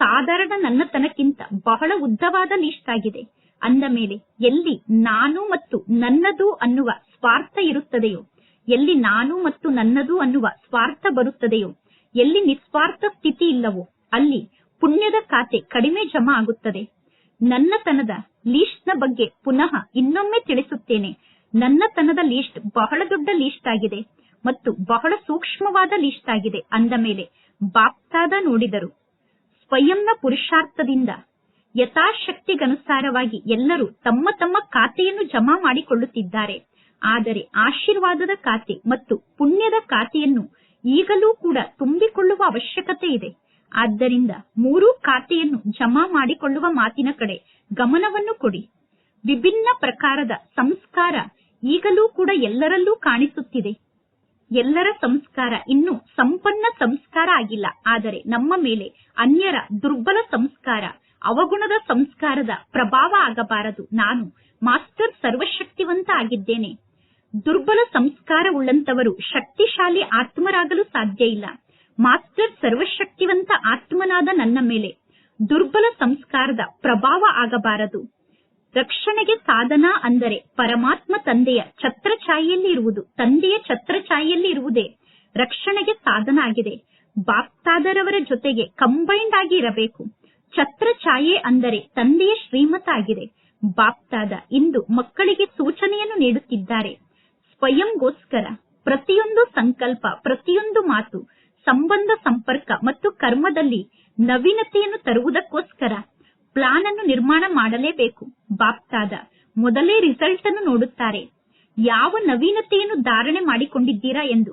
Speaker 1: ಸಾಧಾರಣ ನನ್ನತನಕ್ಕಿಂತ ಬಹಳ ಉದ್ದವಾದ ಲಿಸ್ಟ್ ಆಗಿದೆ. ಅಂದ ಮೇಲೆ, ಎಲ್ಲಿ ನಾನು ಮತ್ತು ನನ್ನದು ಅನ್ನುವ ಸ್ವಾರ್ಥ ಇರುತ್ತದೆಯೋ, ಎಲ್ಲಿ ನಾನು ಮತ್ತು ನನ್ನದು ಅನ್ನುವ ಸ್ವಾರ್ಥ ಬರುತ್ತದೆಯೋ, ಎಲ್ಲಿ ನಿಸ್ವಾರ್ಥ ಸ್ಥಿತಿ ಇಲ್ಲವೋ, ಅಲ್ಲಿ ಪುಣ್ಯದ ಖಾತೆ ಕಡಿಮೆ ಜಮಾ ಆಗುತ್ತದೆ. ನನ್ನತನದ ಲೀಸ್ಟ್ನ ಬಗ್ಗೆ ಪುನಃ ಇನ್ನೊಮ್ಮೆ ತಿಳಿಸುತ್ತೇನೆ. ನನ್ನತನದ ಲೀಸ್ಟ್ ಬಹಳ ದೊಡ್ಡ ಲೀಸ್ಟ್ ಆಗಿದೆ ಮತ್ತು ಬಹಳ ಸೂಕ್ಷ್ಮವಾದ ಲೀಸ್ಟ್ ಆಗಿದೆ ಅಂದ ಮೇಲೆ ಬಾಪ್ತಾದ ನೋಡಿದರು. ಸ್ವಯಂನ ಪುರುಷಾರ್ಥದಿಂದ ಯಥಾಶಕ್ತಿಗನುಸಾರವಾಗಿ ಎಲ್ಲರೂ ತಮ್ಮ ತಮ್ಮ ಖಾತೆಯನ್ನು ಜಮಾ ಮಾಡಿಕೊಳ್ಳುತ್ತಿದ್ದಾರೆ. ಆದರೆ ಆಶೀರ್ವಾದದ ಖಾತೆ ಮತ್ತು ಪುಣ್ಯದ ಖಾತೆಯನ್ನು ಈಗಲೂ ಕೂಡ ತುಂಬಿಕೊಳ್ಳುವ ಅವಶ್ಯಕತೆ ಇದೆ. ಆದ್ದರಿಂದ ಮೂರೂ ಖಾತೆಯನ್ನು ಜಮಾ ಮಾಡಿಕೊಳ್ಳುವ ಮಾತಿನ ಕಡೆ ಗಮನವನ್ನು ಕೊಡಿ. ವಿಭಿನ್ನ ಪ್ರಕಾರದ ಸಂಸ್ಕಾರ ಈಗಲೂ ಕೂಡ ಎಲ್ಲರಲ್ಲೂ ಕಾಣಿಸುತ್ತಿದೆ. ಎಲ್ಲರ ಸಂಸ್ಕಾರ ಇನ್ನೂ ಸಂಪನ್ನ ಸಂಸ್ಕಾರ ಆಗಿಲ್ಲ. ಆದರೆ ನಮ್ಮ ಮೇಲೆ ಅನ್ಯರ ದುರ್ಬಲ ಸಂಸ್ಕಾರ ಅವಗುಣದ ಸಂಸ್ಕಾರದ ಪ್ರಭಾವ ಆಗಬಾರದು. ನಾನು ಮಾಸ್ಟರ್ ಸರ್ವಶಕ್ತಿವಂತ ಆಗಿದ್ದೇನೆ ದುರ್ಬಲ ಸಂಸ್ಕಾರ ಉಳ್ಳಂತವರು ಶಕ್ತಿಶಾಲಿ ಆತ್ಮರಾಗಲು ಸಾಧ್ಯ ಇಲ್ಲ. ಮಾಸ್ಟರ್ ಸರ್ವಶಕ್ತಿವಂತ ಆತ್ಮನಾದ ನನ್ನ ಮೇಲೆ ದುರ್ಬಲ ಸಂಸ್ಕಾರದ ಪ್ರಭಾವ ಆಗಬಾರದು. ರಕ್ಷಣೆಗೆ ಸಾಧನ ಅಂದರೆ ಪರಮಾತ್ಮ ತಂದೆಯ ಛತ್ರಛಾಯೆಯಲ್ಲಿ ಇರುವುದು ತಂದೆಯ ಛತ್ರಛಾಯೆಯಲ್ಲಿ ಇರುವುದೇ ರಕ್ಷಣೆಗೆ ಸಾಧನ ಆಗಿದೆ. ಬಾಪ್ತಾದರವರ ಜೊತೆಗೆ ಕಂಬೈಂಡ್ ಆಗಿ ಇರಬೇಕು ಛತ್ರಛಾಯೆ ಅಂದರೆ ತಂದೆಯ ಶ್ರೀಮತ ಆಗಿದೆ ಬಾಪ್ತಾದ ಇಂದು ಮಕ್ಕಳಿಗೆ ಸೂಚನೆಯನ್ನು ನೀಡುತ್ತಿದ್ದಾರೆ. ಸ್ವಯಂಗೋಸ್ಕರ ಪ್ರತಿಯೊಂದು ಸಂಕಲ್ಪ, ಪ್ರತಿಯೊಂದು ಮಾತು, ಸಂಬಂಧ ಸಂಪರ್ಕ ಮತ್ತು ಕರ್ಮದಲ್ಲಿ ನವೀನತೆಯನ್ನು ತರುವುದಕ್ಕೋಸ್ಕರ ಪ್ಲಾನ್ ಅನ್ನು ನಿರ್ಮಾಣ ಮಾಡಲೇಬೇಕು. ಬಾಪ್ತಾದ ಮೊದಲೇ ರಿಸಲ್ಟ್ ಅನ್ನು ನೋಡುತ್ತಾರೆ. ಯಾವ ನವೀನತೆಯನ್ನು ಧಾರಣೆ ಮಾಡಿಕೊಂಡಿದ್ದೀರಾ ಎಂದು.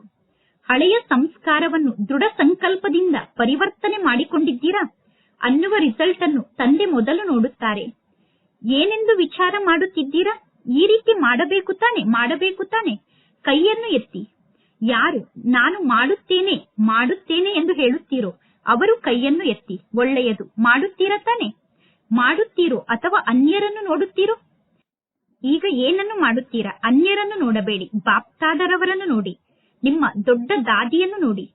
Speaker 1: ಹಳೆಯ ಸಂಸ್ಕಾರವನ್ನು ದೃಢ ಸಂಕಲ್ಪದಿಂದ ಪರಿವರ್ತನೆ ಮಾಡಿಕೊಂಡಿದ್ದೀರಾ? ಅನ್ನುವ ರಿಸಲ್ಟ್ ಅನ್ನು ತಂದೆ ಮೊದಲು ನೋಡುತ್ತಾರೆ. ಏನೆಂದು ವಿಚಾರ ಮಾಡುತ್ತಿದ್ದೀರಾ? ಈ ರೀತಿ ಮಾಡಬೇಕು ತಾನೆ ಮಾಡಬೇಕು ತಾನೆ. ಕೈಯನ್ನು ಎತ್ತಿ. ಯಾರು, ನಾನು ಮಾಡುತ್ತೇನೆ ಮಾಡುತ್ತೇನೆ ಎಂದು ಹೇಳುತ್ತೀರೋ, ಅವರು ಕೈಯನ್ನು ಎತ್ತಿ. ಒಳ್ಳೆಯದು, ಮಾಡುತ್ತೀರಾ ತಾನೆ? ಮಾಡುತ್ತೀರೋ ಅಥವಾ ಅನ್ಯರನ್ನು ನೋಡುತ್ತೀರೋ? ಈಗ ಏನನ್ನು ಮಾಡುತ್ತೀರಾ? ಅನ್ಯರನ್ನು ನೋಡಬೇಡಿ, ಬಾಪ್ತಾದರವರನ್ನು ನೋಡಿ, ನಿಮ್ಮ ದೊಡ್ಡ ದಾದಿಯನ್ನು ನೋಡಿ.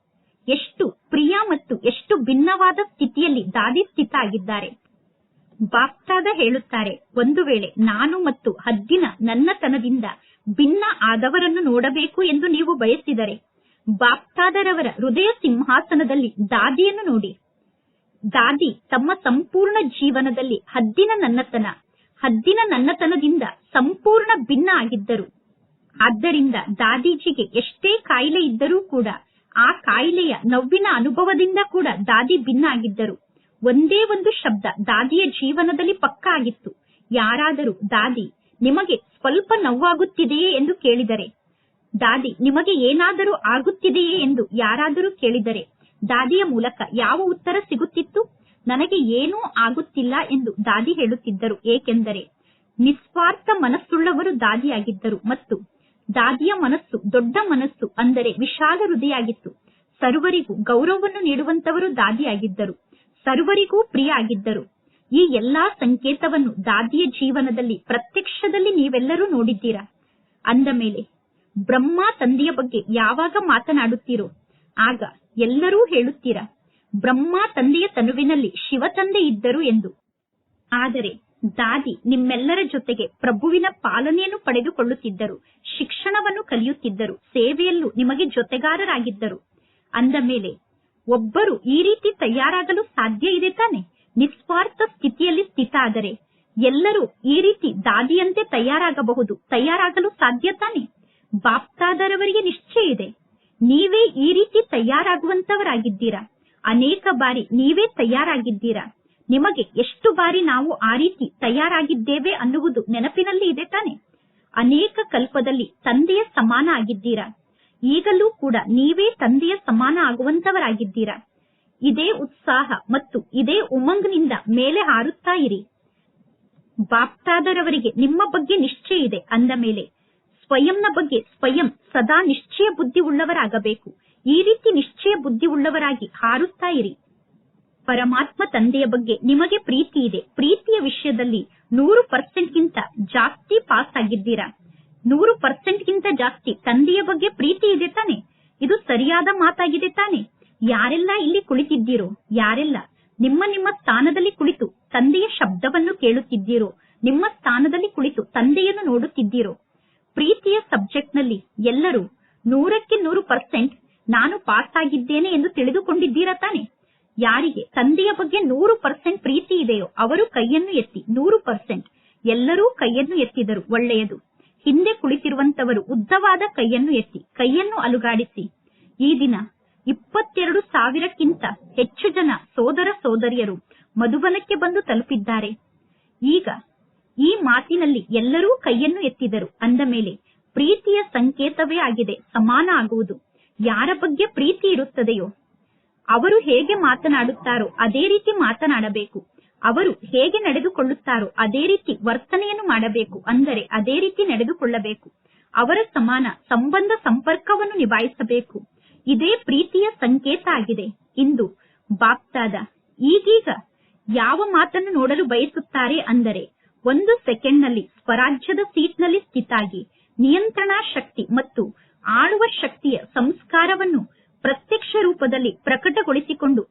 Speaker 1: ಎಷ್ಟು ಪ್ರಿಯ ಮತ್ತು ಎಷ್ಟು ಭಿನ್ನವಾದ ಸ್ಥಿತಿಯಲ್ಲಿ ದಾದಿ ಸ್ಥಿತ ಆಗಿದ್ದಾರೆ ಬಾಪ್ತಾದ ಹೇಳುತ್ತಾರೆ, ಒಂದು ವೇಳೆ ನಾನು ಮತ್ತು ಹದ್ದಿನ ನನ್ನತನದಿಂದ ಭಿನ್ನ ಆದವರನ್ನು ನೋಡಬೇಕು ಎಂದು ನೀವು ಬಯಸಿದರೆ, ಬಾಪ್ತಾದರವರ ಹೃದಯ ಸಿಂಹಾಸನದಲ್ಲಿ ದಾದಿಯನ್ನು ನೋಡಿ. ದಾದಿ ತಮ್ಮ ಸಂಪೂರ್ಣ ಜೀವನದಲ್ಲಿ ಹದ್ದಿನ ನನ್ನತನ, ಹದ್ದಿನ ನನ್ನತನದಿಂದ ಸಂಪೂರ್ಣ ಭಿನ್ನ ಆಗಿದ್ದರು. ಆದ್ದರಿಂದ ದಾದೀಜಿಗೆ ಎಷ್ಟೇ ಕಾಯಿಲೆ ಇದ್ದರೂ ಕೂಡ ಆ ಕಾಯಿಲೆಯ ನೋವಿನ ಅನುಭವದಿಂದ ಕೂಡ ದಾದಿ ಭಿನ್ನ ಆಗಿದ್ದರು ಒಂದೇ ಒಂದು ಶಬ್ದ ದಾದಿಯ ಜೀವನದಲ್ಲಿ ಪಕ್ಕ ಆಗಿತ್ತು ಯಾರಾದರೂ, ದಾದಿ, ನಿಮಗೆ ಸ್ವಲ್ಪ ನೋವಾಗುತ್ತಿದೆಯೇ? ಎಂದು ಕೇಳಿದರೆ. ದಾದಿ, ನಿಮಗೆ ಏನಾದರೂ ಆಗುತ್ತಿದೆಯೇ? ಎಂದು ಯಾರಾದರೂ ಕೇಳಿದರೆ. ದಾದಿಯ ಮೂಲಕ ಯಾವ ಉತ್ತರ ಸಿಗುತ್ತಿತ್ತು? ನನಗೆ ಏನೂ ಆಗುತ್ತಿಲ್ಲ ಎಂದು ದಾದಿ ಹೇಳುತ್ತಿದ್ದರು. ಏಕೆಂದರೆ ನಿಸ್ವಾರ್ಥ ಮನಸ್ಸುಳ್ಳವರು ದಾದಿಯಾಗಿದ್ದರು ಮತ್ತು ದಾದಿಯ ಮನಸ್ಸು, ದೊಡ್ಡ ಮನಸ್ಸು ಅಂದರೆ ವಿಶಾಲ ಹೃದಯಾಗಿತ್ತು ಸರ್ವರಿಗೂ ಗೌರವವನ್ನು ನೀಡುವಂತವರು ದಾದಿಯಾಗಿದ್ದರು. ಸರ್ವರಿಗೂ ಪ್ರಿಯ ಆಗಿದ್ದರು ಈ ಎಲ್ಲಾ ಸಂಕೇತವನ್ನು ದಾದಿಯ ಜೀವನದಲ್ಲಿ ಪ್ರತ್ಯಕ್ಷದಲ್ಲಿ ನೀವೆಲ್ಲರೂ ನೋಡಿದ್ದೀರಾ? ಅಂದ ಮೇಲೆ, ಬ್ರಹ್ಮ ತಂದೆಯ ಬಗ್ಗೆ ಯಾವಾಗ ಮಾತನಾಡುತ್ತೀರೋ, ಆಗ ಎಲ್ಲರೂ ಹೇಳುತ್ತೀರಾ, ಬ್ರಹ್ಮ ತಂದೆಯ ತನುವಿನಲ್ಲಿ ಶಿವ ತಂದೆ ಇದ್ದರು ಎಂದು. ಆದರೆ ದಾದಿ ನಿಮ್ಮೆಲ್ಲರ ಜೊತೆಗೆ ಪ್ರಭುವಿನ ಪಾಲನೆಯನ್ನು ಪಡೆದುಕೊಳ್ಳುತ್ತಿದ್ದರು, ಶಿಕ್ಷಣವನ್ನು ಕಲಿಯುತ್ತಿದ್ದರು, ಸೇವೆಯಲ್ಲೂ ನಿಮಗೆ ಜೊತೆಗಾರರಾಗಿದ್ದರು. ಅಂದ ಮೇಲೆ, ಒಬ್ಬರು ಈ ರೀತಿ ತಯಾರಾಗಲು ಸಾಧ್ಯ ಇದೆ ತಾನೆ? ನಿಸ್ವಾರ್ಥ ಸ್ಥಿತಿಯಲ್ಲಿ ಸ್ಥಿತ ಆದರೆ ಎಲ್ಲರೂ ಈ ರೀತಿ ದಾದಿಯಂತೆ ತಯಾರಾಗಬಹುದು, ತಯಾರಾಗಲು ಸಾಧ್ಯ ತಾನೆ? ಬಾಪ್ತಾದರವರಿಗೆ ನಿಶ್ಚಯ ಇದೆ. ನೀವೇ ಈ ರೀತಿ ತಯಾರಾಗುವಂತವರಾಗಿದ್ದೀರಾ? ಅನೇಕ ಬಾರಿ ನೀವೇ ತಯಾರಾಗಿದ್ದೀರಾ? ನಿಮಗೆ ಎಷ್ಟು ಬಾರಿ ನಾವು ಆ ರೀತಿ ತಯಾರಾಗಿದ್ದೇವೆ ಅನ್ನುವುದು ನೆನಪಿನಲ್ಲಿ ಇದೆ ತಾನೆ. ಅನೇಕ ಕಲ್ಪದಲ್ಲಿ ತಂದೆಯ ಸಮಾನ ಆಗಿದ್ದೀರಾ? ಈಗಲೂ ಕೂಡ ನೀವೇ ತಂದೆಯ ಸಮಾನ ಆಗುವಂತವರಾಗಿದ್ದೀರಾ? ಇದೇ ಉತ್ಸಾಹ ಮತ್ತು ಇದೇ ಉಮಂಗ್ನಿಂದ ಮೇಲೆ ಹಾರುತ್ತಾ ಇರಿ. ಬಾಪ್ತಾದರವರಿಗೆ ನಿಮ್ಮ ಬಗ್ಗೆ ನಿಶ್ಚಯ ಇದೆ ಅಂದ ಮೇಲೆ ಸ್ವಯಂನ ಬಗ್ಗೆ ಸ್ವಯಂ ಸದಾ ನಿಶ್ಚಯ ಬುದ್ಧಿ ಉಳ್ಳವರಾಗಬೇಕು ಈ ರೀತಿ ನಿಶ್ಚಯ ಬುದ್ಧಿ ಉಳ್ಳವರಾಗಿ ಹಾರುತ್ತಾ ಇರಿ. ಪರಮಾತ್ಮ ತಂದೆಯ ಬಗ್ಗೆ ನಿಮಗೆ ಪ್ರೀತಿ ಇದೆ. ಪ್ರೀತಿಯ ವಿಷಯದಲ್ಲಿ ನೂರು ಪರ್ಸೆಂಟ್ಗಿಂತ ಜಾಸ್ತಿ ಪಾಸ್ ಆಗಿದ್ದೀರಾ? ನೂರು ಪರ್ಸೆಂಟ್ಗಿಂತ ಜಾಸ್ತಿ ತಂದೆಯ ಬಗ್ಗೆ ಪ್ರೀತಿ ಇದೆ ತಾನೆ? ಇದು ಸರಿಯಾದ ಮಾತಾಗಿದೆ ತಾನೆ? ಯಾರೆಲ್ಲ ಇಲ್ಲಿ ಕುಳಿತಿದ್ದೀರೋ, ಯಾರೆಲ್ಲ ನಿಮ್ಮ ನಿಮ್ಮ ಸ್ಥಾನದಲ್ಲಿ ಕುಳಿತು ತಂದೆಯ ಶಬ್ದವನ್ನು ಕೇಳುತ್ತಿದ್ದೀರೋ, ನಿಮ್ಮ ಸ್ಥಾನದಲ್ಲಿ ಕುಳಿತು ತಂದೆಯನ್ನು ನೋಡುತ್ತಿದ್ದೀರೋ, ಪ್ರೀತಿಯ ಸಬ್ಜೆಕ್ಟ್ನಲ್ಲಿ ಎಲ್ಲರೂ ನೂರಕ್ಕೆ ನೂರು ಪರ್ಸೆಂಟ್ ನಾನು ಪಾಸ್ ಆಗಿದ್ದೇನೆ ಎಂದು ತಿಳಿದುಕೊಂಡಿದ್ದೀರಾ ತಾನೆ? ಯಾರಿಗೆ? ತಂದೆಯ ಬಗ್ಗೆ ನೂರು ಪರ್ಸೆಂಟ್ ಪ್ರೀತಿ ಇದೆಯೋ, ಅವರು ಕೈಯನ್ನು ಎತ್ತಿ, ನೂರು ಪರ್ಸೆಂಟ್ ಎಲ್ಲರೂ ಕೈಯನ್ನು ಎತ್ತಿದರು, ಒಳ್ಳೆಯದು. ಹಿಂದೆ ಕುಳಿತಿರುವಂತವರು ಉದ್ದವಾದ ಕೈಯನ್ನು ಎತ್ತಿ, ಕೈಯನ್ನು ಅಲುಗಾಡಿಸಿ. ಈ ದಿನ ಇಪ್ಪತ್ತೆರಡು ಸಾವಿರಕ್ಕಿಂತ ಹೆಚ್ಚು ಜನ ಸೋದರ ಸೋದರಿಯರು ಮಧುಬನಕ್ಕೆ ಬಂದು ತಲುಪಿದ್ದಾರೆ. ಈಗ ಈ ಮಾತಿನಲ್ಲಿ ಎಲ್ಲರೂ ಕೈಯನ್ನು ಎತ್ತಿದರು. ಅಂದ ಮೇಲೆ ಪ್ರೀತಿಯ ಸಂಕೇತವೇ ಆಗಿದೆ, ಸಮಾನ ಆಗುವುದು. ಯಾರ ಬಗ್ಗೆ ಪ್ರೀತಿ ಇರುತ್ತದೆಯೋ ಅವರು ಹೇಗೆ ಮಾತನಾಡುತ್ತಾರೋ ಅದೇ ರೀತಿ ಮಾತನಾಡಬೇಕು. ಅವರು ಹೇಗೆ ನಡೆದುಕೊಳ್ಳುತ್ತಾರೋ ಅದೇ ರೀತಿ ವರ್ತನೆಯನ್ನು ಮಾಡಬೇಕು ಅಂದರೆ ಅದೇ ರೀತಿ ನಡೆದುಕೊಳ್ಳಬೇಕು. ಅವರ ಸಮಾನ ಸಂಬಂಧ ಸಂಪರ್ಕವನ್ನು ನಿಭಾಯಿಸಬೇಕು. ಇದೇ ಪ್ರೀತಿಯ ಸಂಕೇತ ಆಗಿದೆ. ಇಂದು ಬಾಕ್ತಾದ ಈಗೀಗ ಯಾವ ಮಾತನ್ನು ನೋಡಲು ಬಯಸುತ್ತಾರೆ ಅಂದರೆ ಒಂದು ಸೆಕೆಂಡ್ನಲ್ಲಿ ಸ್ವರಾಜ್ಯದ ಸೀಟ್ನಲ್ಲಿ ಸ್ಥಿತಾಗಿ ನಿಯಂತ್ರಣಾ ಶಕ್ತಿ ಮತ್ತು ಆಳುವ ಶಕ್ತಿಯ ಸಂಸ್ಕಾರವನ್ನು ಪ್ರತ್ಯಕ್ಷ ರೂಪದಲ್ಲಿ ಪ್ರಕಟಗೊಳಿಸಿಕೊಂಡು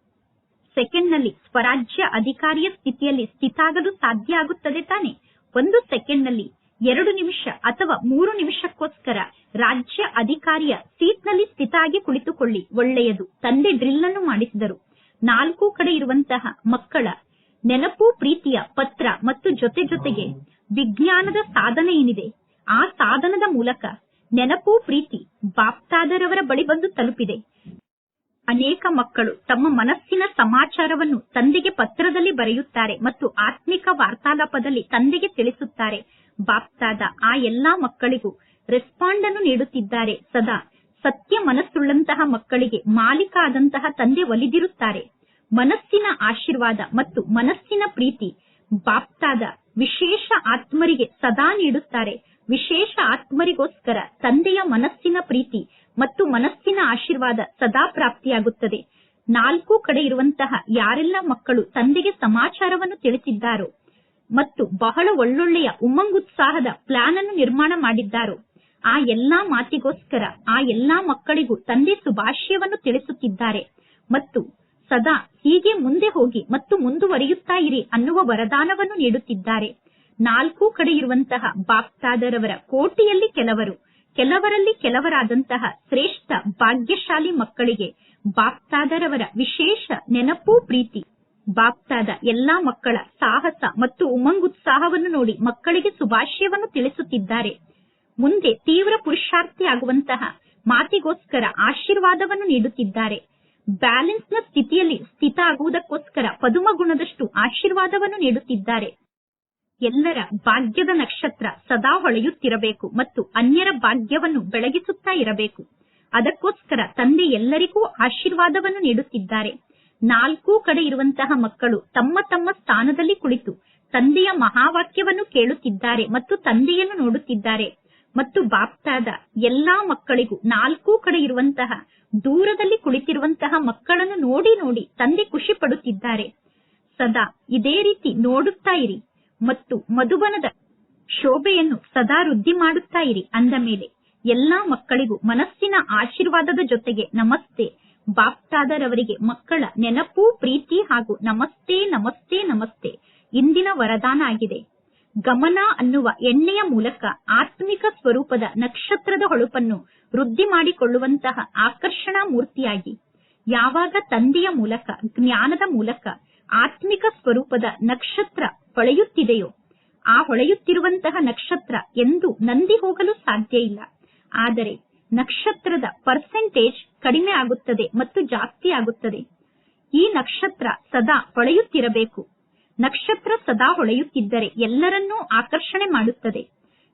Speaker 1: ಸೆಕೆಂಡ್ನಲ್ಲಿ ಸ್ವರಾಜ್ಯ ಅಧಿಕಾರಿಯ ಸ್ಥಿತಿಯಲ್ಲಿ ಸ್ಥಿತಾಗಲು ಸಾಧ್ಯ ಆಗುತ್ತದೆ ತಾನೆ? ಒಂದು ಸೆಕೆಂಡ್ನಲ್ಲಿ ಎರಡು ನಿಮಿಷ ಅಥವಾ ಮೂರು ನಿಮಿಷಕ್ಕೋಸ್ಕರ ರಾಜ್ಯ ಅಧಿಕಾರಿಯ ಸೀಟ್ನಲ್ಲಿ ಸ್ಥಿತಾಗಿ ಕುಳಿತುಕೊಳ್ಳಿ. ಒಳ್ಳೆಯದು. ತಂದೆ ಡ್ರಿಲ್ ಅನ್ನು ಮಾಡಿಸಿದರು. ನಾಲ್ಕು ಕಡೆ ಇರುವಂತಹ ಮಕ್ಕಳ ನೆನಪು, ಪ್ರೀತಿಯ ಪತ್ರ ಮತ್ತು ಜೊತೆ ಜೊತೆಗೆ ವಿಜ್ಞಾನದ ಸಾಧನೆ ಏನಿದೆ? ಆ ಸಾಧನದ ಮೂಲಕ ನೆನಪು, ಪ್ರೀತಿ ಬಾಪ್ತಾದರವರ ಬಳಿ ಬಂದು ತಲುಪಿದೆ. ಅನೇಕ ಮಕ್ಕಳು ತಮ್ಮ ಮನಸ್ಸಿನ ಸಮಾಚಾರವನ್ನು ತಂದೆಗೆ ಪತ್ರದಲ್ಲಿ ಬರೆಯುತ್ತಾರೆ ಮತ್ತು ಆತ್ಮಿಕ ವಾರ್ತಾಲಾಪದಲ್ಲಿ ತಂದೆಗೆ ತಿಳಿಸುತ್ತಾರೆ. ಬಾಪ್ತಾದ ಆ ಎಲ್ಲಾ ಮಕ್ಕಳಿಗೂ ರೆಸ್ಪಾಂಡ್ ಅನ್ನು ನೀಡುತ್ತಿದ್ದಾರೆ. ಸದಾ ಸತ್ಯ ಮನಸ್ಸುಳ್ಳಂತಹ ಮಕ್ಕಳಿಗೆ ಮಾಲೀಕ ಆದಂತಹ ತಂದೆ ಒಲಿದಿರುತ್ತಾರೆ. ಮನಸ್ಸಿನ ಆಶೀರ್ವಾದ ಮತ್ತು ಮನಸ್ಸಿನ ಪ್ರೀತಿ ಬಾಪ್ತಾದ ವಿಶೇಷ ಆತ್ಮರಿಗೆ ಸದಾ ನೀಡುತ್ತಾರೆ. ವಿಶೇಷ ಆತ್ಮರಿಗೋಸ್ಕರ ತಂದೆಯ ಮನಸ್ಸಿನ ಪ್ರೀತಿ ಮತ್ತು ಮನಸ್ಸಿನ ಆಶೀರ್ವಾದ ಸದಾ ಪ್ರಾಪ್ತಿಯಾಗುತ್ತದೆ. ನಾಲ್ಕು ಕಡೆ ಇರುವಂತಹ ಯಾರೆಲ್ಲ ಮಕ್ಕಳು ತಂದೆಗೆ ಸಮಾಚಾರವನ್ನು ತಿಳಿಸಿದ್ದಾರೋ ಮತ್ತು ಬಹಳ ಒಳ್ಳೊಳ್ಳೆಯ ಉಮ್ಮಂಗುತ್ಸಾಹದ ಪ್ಲಾನ್ ಅನ್ನು ನಿರ್ಮಾಣ ಮಾಡಿದ್ದಾರೋ, ಆ ಎಲ್ಲಾ ಮಾತಿಗೋಸ್ಕರ ಆ ಎಲ್ಲಾ ಮಕ್ಕಳಿಗೂ ತಂದೆ ಶುಭಾಶಯವನ್ನು ತಿಳಿಸುತ್ತಿದ್ದಾರೆ ಮತ್ತು ಸದಾ ಹೀಗೆ ಮುಂದೆ ಹೋಗಿ ಮತ್ತು ಮುಂದುವರಿಯುತ್ತಾ ಇರಿ ಅನ್ನುವ ವರದಾನವನ್ನು ನೀಡುತ್ತಿದ್ದಾರೆ. ನಾಲ್ಕು ಕಡೆ ಇರುವಂತಹ ಬಾಪ್ತಾದರವರ ಕೋಟಿಯಲ್ಲಿ ಕೆಲವರು ಕೆಲವರಲ್ಲಿ ಕೆಲವರಾದಂತಹ ಶ್ರೇಷ್ಠ ಭಾಗ್ಯಶಾಲಿ ಮಕ್ಕಳಿಗೆ ಬಾಪ್ತಾದರವರ ವಿಶೇಷ ನೆನಪು, ಪ್ರೀತಿ. ಬಾಪ್ತಾದ ಎಲ್ಲಾ ಮಕ್ಕಳ ಸಾಹಸ ಮತ್ತು ಉಮಂಗುತ್ಸಾಹವನ್ನು ನೋಡಿ ಮಕ್ಕಳಿಗೆ ಶುಭಾಶಯವನ್ನು ತಿಳಿಸುತ್ತಿದ್ದಾರೆ. ಮುಂದೆ ತೀವ್ರ ಪುರುಷಾರ್ಥಿಯಾಗುವಂತಹ ಮಾತಿಗೋಸ್ಕರ ಆಶೀರ್ವಾದವನ್ನು ನೀಡುತ್ತಿದ್ದಾರೆ. ಬ್ಯಾಲೆನ್ಸ್ನ ಸ್ಥಿತಿಯಲ್ಲಿ ಸ್ಥಿತ ಆಗುವುದಕ್ಕೋಸ್ಕರ ಪದುಮ ಗುಣದಷ್ಟು ಆಶೀರ್ವಾದವನ್ನು ನೀಡುತ್ತಿದ್ದಾರೆ. ಎಲ್ಲರ ಭಾಗ್ಯದ ನಕ್ಷತ್ರ ಸದಾ ಹೊಳೆಯುತ್ತಿರಬೇಕು ಮತ್ತು ಅನ್ಯರ ಭಾಗ್ಯವನ್ನು ಬೆಳಗಿಸುತ್ತಾ ಇರಬೇಕು. ಅದಕ್ಕೋಸ್ಕರ ತಂದೆ ಎಲ್ಲರಿಗೂ ಆಶೀರ್ವಾದವನ್ನು ನೀಡುತ್ತಿದ್ದಾರೆ. ನಾಲ್ಕು ಕಡೆ ಇರುವಂತಹ ಮಕ್ಕಳು ತಮ್ಮ ತಮ್ಮ ಸ್ಥಾನದಲ್ಲಿ ಕುಳಿತು ತಂದೆಯ ಮಹಾವಾಕ್ಯವನ್ನು ಕೇಳುತ್ತಿದ್ದಾರೆ ಮತ್ತು ತಂದೆಯನ್ನು ನೋಡುತ್ತಿದ್ದಾರೆ. ಮತ್ತು ಬಾಪ್ತಾದ ಎಲ್ಲಾ ಮಕ್ಕಳಿಗೂ ನಾಲ್ಕು ಕಡೆ ಇರುವಂತಹ ದೂರದಲ್ಲಿ ಕುಳಿತಿರುವಂತಹ ಮಕ್ಕಳನ್ನು ನೋಡಿ ನೋಡಿ ತಂದೆ ಖುಷಿ ಪಡುತ್ತಿದ್ದಾರೆ. ಸದಾ ಇದೇ ರೀತಿ ನೋಡುತ್ತಾ ಇರಿ. ಮತ್ತು ಮಧುಬನದ ಶೋಭೆಯನ್ನು ಸದಾ ವೃದ್ಧಿ ಮಾಡುತ್ತಾ ಇರಿ ಅಂದ ಮೇಲೆ ಎಲ್ಲಾ ಮಕ್ಕಳಿಗೂ ಮನಸ್ಸಿನ ಆಶೀರ್ವಾದದ ಜೊತೆಗೆ ನಮಸ್ತೆ. ಬಾಪ್ತಾದರವರಿಗೆ ಮಕ್ಕಳ ನೆನಪು, ಪ್ರೀತಿ ಹಾಗೂ ನಮಸ್ತೆ ನಮಸ್ತೆ ನಮಸ್ತೆ. ಇಂದಿನ ವರದಾನ ಆಗಿದೆ. ಗಮನ ಅನ್ನುವ ಎಣ್ಣೆಯ ಮೂಲಕ ಆತ್ಮಿಕ ಸ್ವರೂಪದ ನಕ್ಷತ್ರದ ಹೊಳಪನ್ನು ವೃದ್ಧಿ ಮಾಡಿಕೊಳ್ಳುವಂತಹ ಆಕರ್ಷಣಾ ಮೂರ್ತಿಯಾಗಿ. ಯಾವಾಗ ತಂದೆಯ ಮೂಲಕ, ಜ್ಞಾನದ ಮೂಲಕ ಆತ್ಮಿಕ ಸ್ವರೂಪದ ನಕ್ಷತ್ರ ಹೊಳೆಯುತ್ತಿದೆಯೋ ಆ ಹೊಳೆಯುತ್ತಿರುವಂತಹ ನಕ್ಷತ್ರ ಎಂದು ನಂದಿ ಹೋಗಲು ಸಾಧ್ಯ ಇಲ್ಲ. ಆದರೆ ನಕ್ಷತ್ರದ ಪರ್ಸೆಂಟೇಜ್ ಕಡಿಮೆ ಆಗುತ್ತದೆ ಮತ್ತು ಜಾಸ್ತಿ ಆಗುತ್ತದೆ. ಈ ನಕ್ಷತ್ರ ಸದಾ ಹೊಳೆಯುತ್ತಿರಬೇಕು ನಕ್ಷತ್ರ ಸದಾ ಹೊಳೆಯುತ್ತಿದ್ದರೆ ಎಲ್ಲರನ್ನೂ ಆಕರ್ಷಣೆ ಮಾಡುತ್ತದೆ.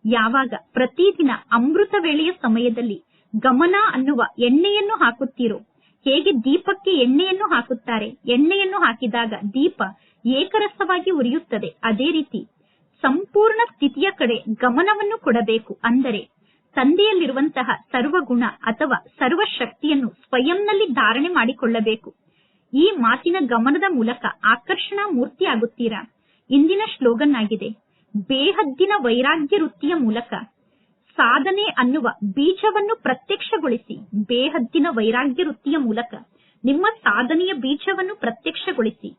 Speaker 1: ಯಾವಾಗ ಪ್ರತಿದಿನ ಅಮೃತ ವೇಳೆಯ ಸಮಯದಲ್ಲಿ ಗಮನ ಅನ್ನುವ ಎಣ್ಣೆಯನ್ನು ಹಾಕುತ್ತೀರೋ ಹೇಗೆ ದೀಪಕ್ಕೆ ಎಣ್ಣೆಯನ್ನು ಹಾಕುತ್ತಾರೆ? ಎಣ್ಣೆಯನ್ನು ಹಾಕಿದಾಗ ದೀಪ ಏಕರಸವಾಗಿ ಉರಿಯುತ್ತದೆ. ಅದೇ ರೀತಿ ಸಂಪೂರ್ಣ ಸ್ಥಿತಿಯ ಕಡೆ ಗಮನವನ್ನು ಕೊಡಬೇಕು. ಅಂದರೆ ತಂದೆಯಲ್ಲಿರುವಂತಹ ಸರ್ವಗುಣ ಅಥವಾ ಸರ್ವ ಶಕ್ತಿಯನ್ನು ಸ್ವಯಂನಲ್ಲಿ ಧಾರಣೆ ಮಾಡಿಕೊಳ್ಳಬೇಕು. ಈ ಮಾತಿನ ಗಮನದ ಮೂಲಕ ಆಕರ್ಷಣಾ ಮೂರ್ತಿಯಾಗುತ್ತೀರಾ? ಇಂದಿನ ಶ್ಲೋಗನ್ ಆಗಿದೆ ಬೇಹದ್ದಿನ ವೈರಾಗ್ಯ ವೃತ್ತಿಯ ಮೂಲಕ ಸಾಧನೆ ಅನ್ನುವ ಬೀಜವನ್ನು ಪ್ರತ್ಯಕ್ಷಗೊಳಿಸಿ ಬೇಹದ್ದಿನ ವೈರಾಗ್ಯ ವೃತ್ತಿಯ ಮೂಲಕ ನಿಮ್ಮ ಸಾಧನೆಯ ಬೀಜವನ್ನು ಪ್ರತ್ಯಕ್ಷಗೊಳಿಸಿ.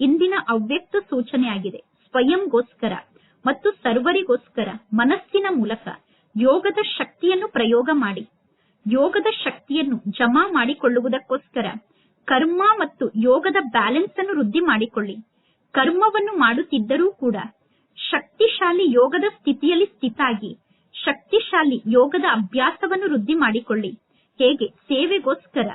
Speaker 1: ಇಂದಿನ ಅವ್ಯಕ್ತ ಸೂಚನೆಯಾಗಿದೆ, ಸ್ವಯಂಗೋಸ್ಕರ ಮತ್ತು ಸರ್ವರಿಗೋಸ್ಕರ ಮನಸ್ಸಿನ ಮೂಲಕ ಯೋಗದ ಶಕ್ತಿಯನ್ನು ಪ್ರಯೋಗ ಮಾಡಿ. ಯೋಗದ ಶಕ್ತಿಯನ್ನು ಜಮಾ ಮಾಡಿಕೊಳ್ಳುವುದಕ್ಕೋಸ್ಕರ ಕರ್ಮ ಮತ್ತು ಯೋಗದ ಬ್ಯಾಲೆನ್ಸ್ ಅನ್ನು ವೃದ್ಧಿ ಮಾಡಿಕೊಳ್ಳಿ. ಕರ್ಮವನ್ನು ಮಾಡುತ್ತಿದ್ದರೂ ಕೂಡ ಶಕ್ತಿಶಾಲಿ ಯೋಗದ ಸ್ಥಿತಿಯಲ್ಲಿ ಸ್ಥಿತಾಗಿ ಶಕ್ತಿಶಾಲಿ ಯೋಗದ ಅಭ್ಯಾಸವನ್ನು ವೃದ್ಧಿ ಮಾಡಿಕೊಳ್ಳಿ. ಹೇಗೆ? ಸೇವೆಗೋಸ್ಕರ.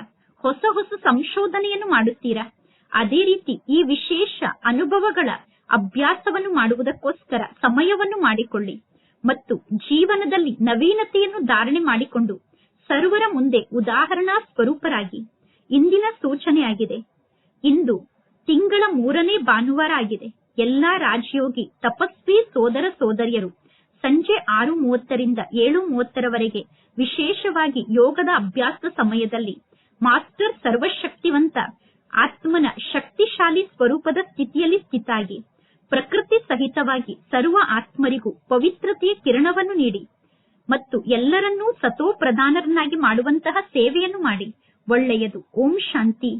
Speaker 1: ಹೊಸ ಹೊಸ ಸಂಶೋಧನೆಯನ್ನು ಮಾಡುತ್ತೀರಾ? ಅದೇ ರೀತಿ ಈ ವಿಶೇಷ ಅನುಭವಗಳ ಅಭ್ಯಾಸವನ್ನು ಮಾಡುವುದಕ್ಕೋಸ್ಕರ ಸಮಯವನ್ನು ಮಾಡಿಕೊಳ್ಳಿ. ಮತ್ತು ಜೀವನದಲ್ಲಿ ನವೀನತೆಯನ್ನು ಧಾರಣೆ ಮಾಡಿಕೊಂಡು ಸರ್ವರ ಮುಂದೆ ಉದಾಹರಣಾ ಸ್ವರೂಪರಾಗಿ. ಇಂದಿನ ಸೂಚನೆಯಾಗಿದೆ. ಇಂದು ತಿಂಗಳ ಮೂರನೇ ಭಾನುವಾರ ಆಗಿದೆ. ಎಲ್ಲಾ ರಾಜಯೋಗಿ ತಪಸ್ವಿ ಸೋದರ ಸೋದರಿಯರು ಸಂಜೆ ಆರು ಮೂವತ್ತರಿಂದ ಏಳು ಮೂವತ್ತರವರೆಗೆ ವಿಶೇಷವಾಗಿ ಯೋಗದ ಅಭ್ಯಾಸ ಸಮಯದಲ್ಲಿ ಮಾಸ್ಟರ್ ಸರ್ವಶಕ್ತಿವಂತ ಆತ್ಮನ ಶಕ್ತಿಶಾಲಿ ಸ್ವರೂಪದ ಸ್ಥಿತಿಯಲ್ಲಿ ಸ್ಥಿತಾಗಿ, ಪ್ರಕೃತಿ ಸಹಿತವಾಗಿ ಸರ್ವ ಆತ್ಮರಿಗೂ ಪವಿತ್ರತೆಯ ಕಿರಣವನ್ನು ನೀಡಿ ಮತ್ತು ಎಲ್ಲರನ್ನೂ ಸತೋ ಪ್ರಧಾನರನ್ನಾಗಿ ಮಾಡುವಂತಹ ಸೇವೆಯನ್ನು ಮಾಡಿ. ಒಳ್ಳೆಯದು. ಓಂ ಶಾಂತಿ.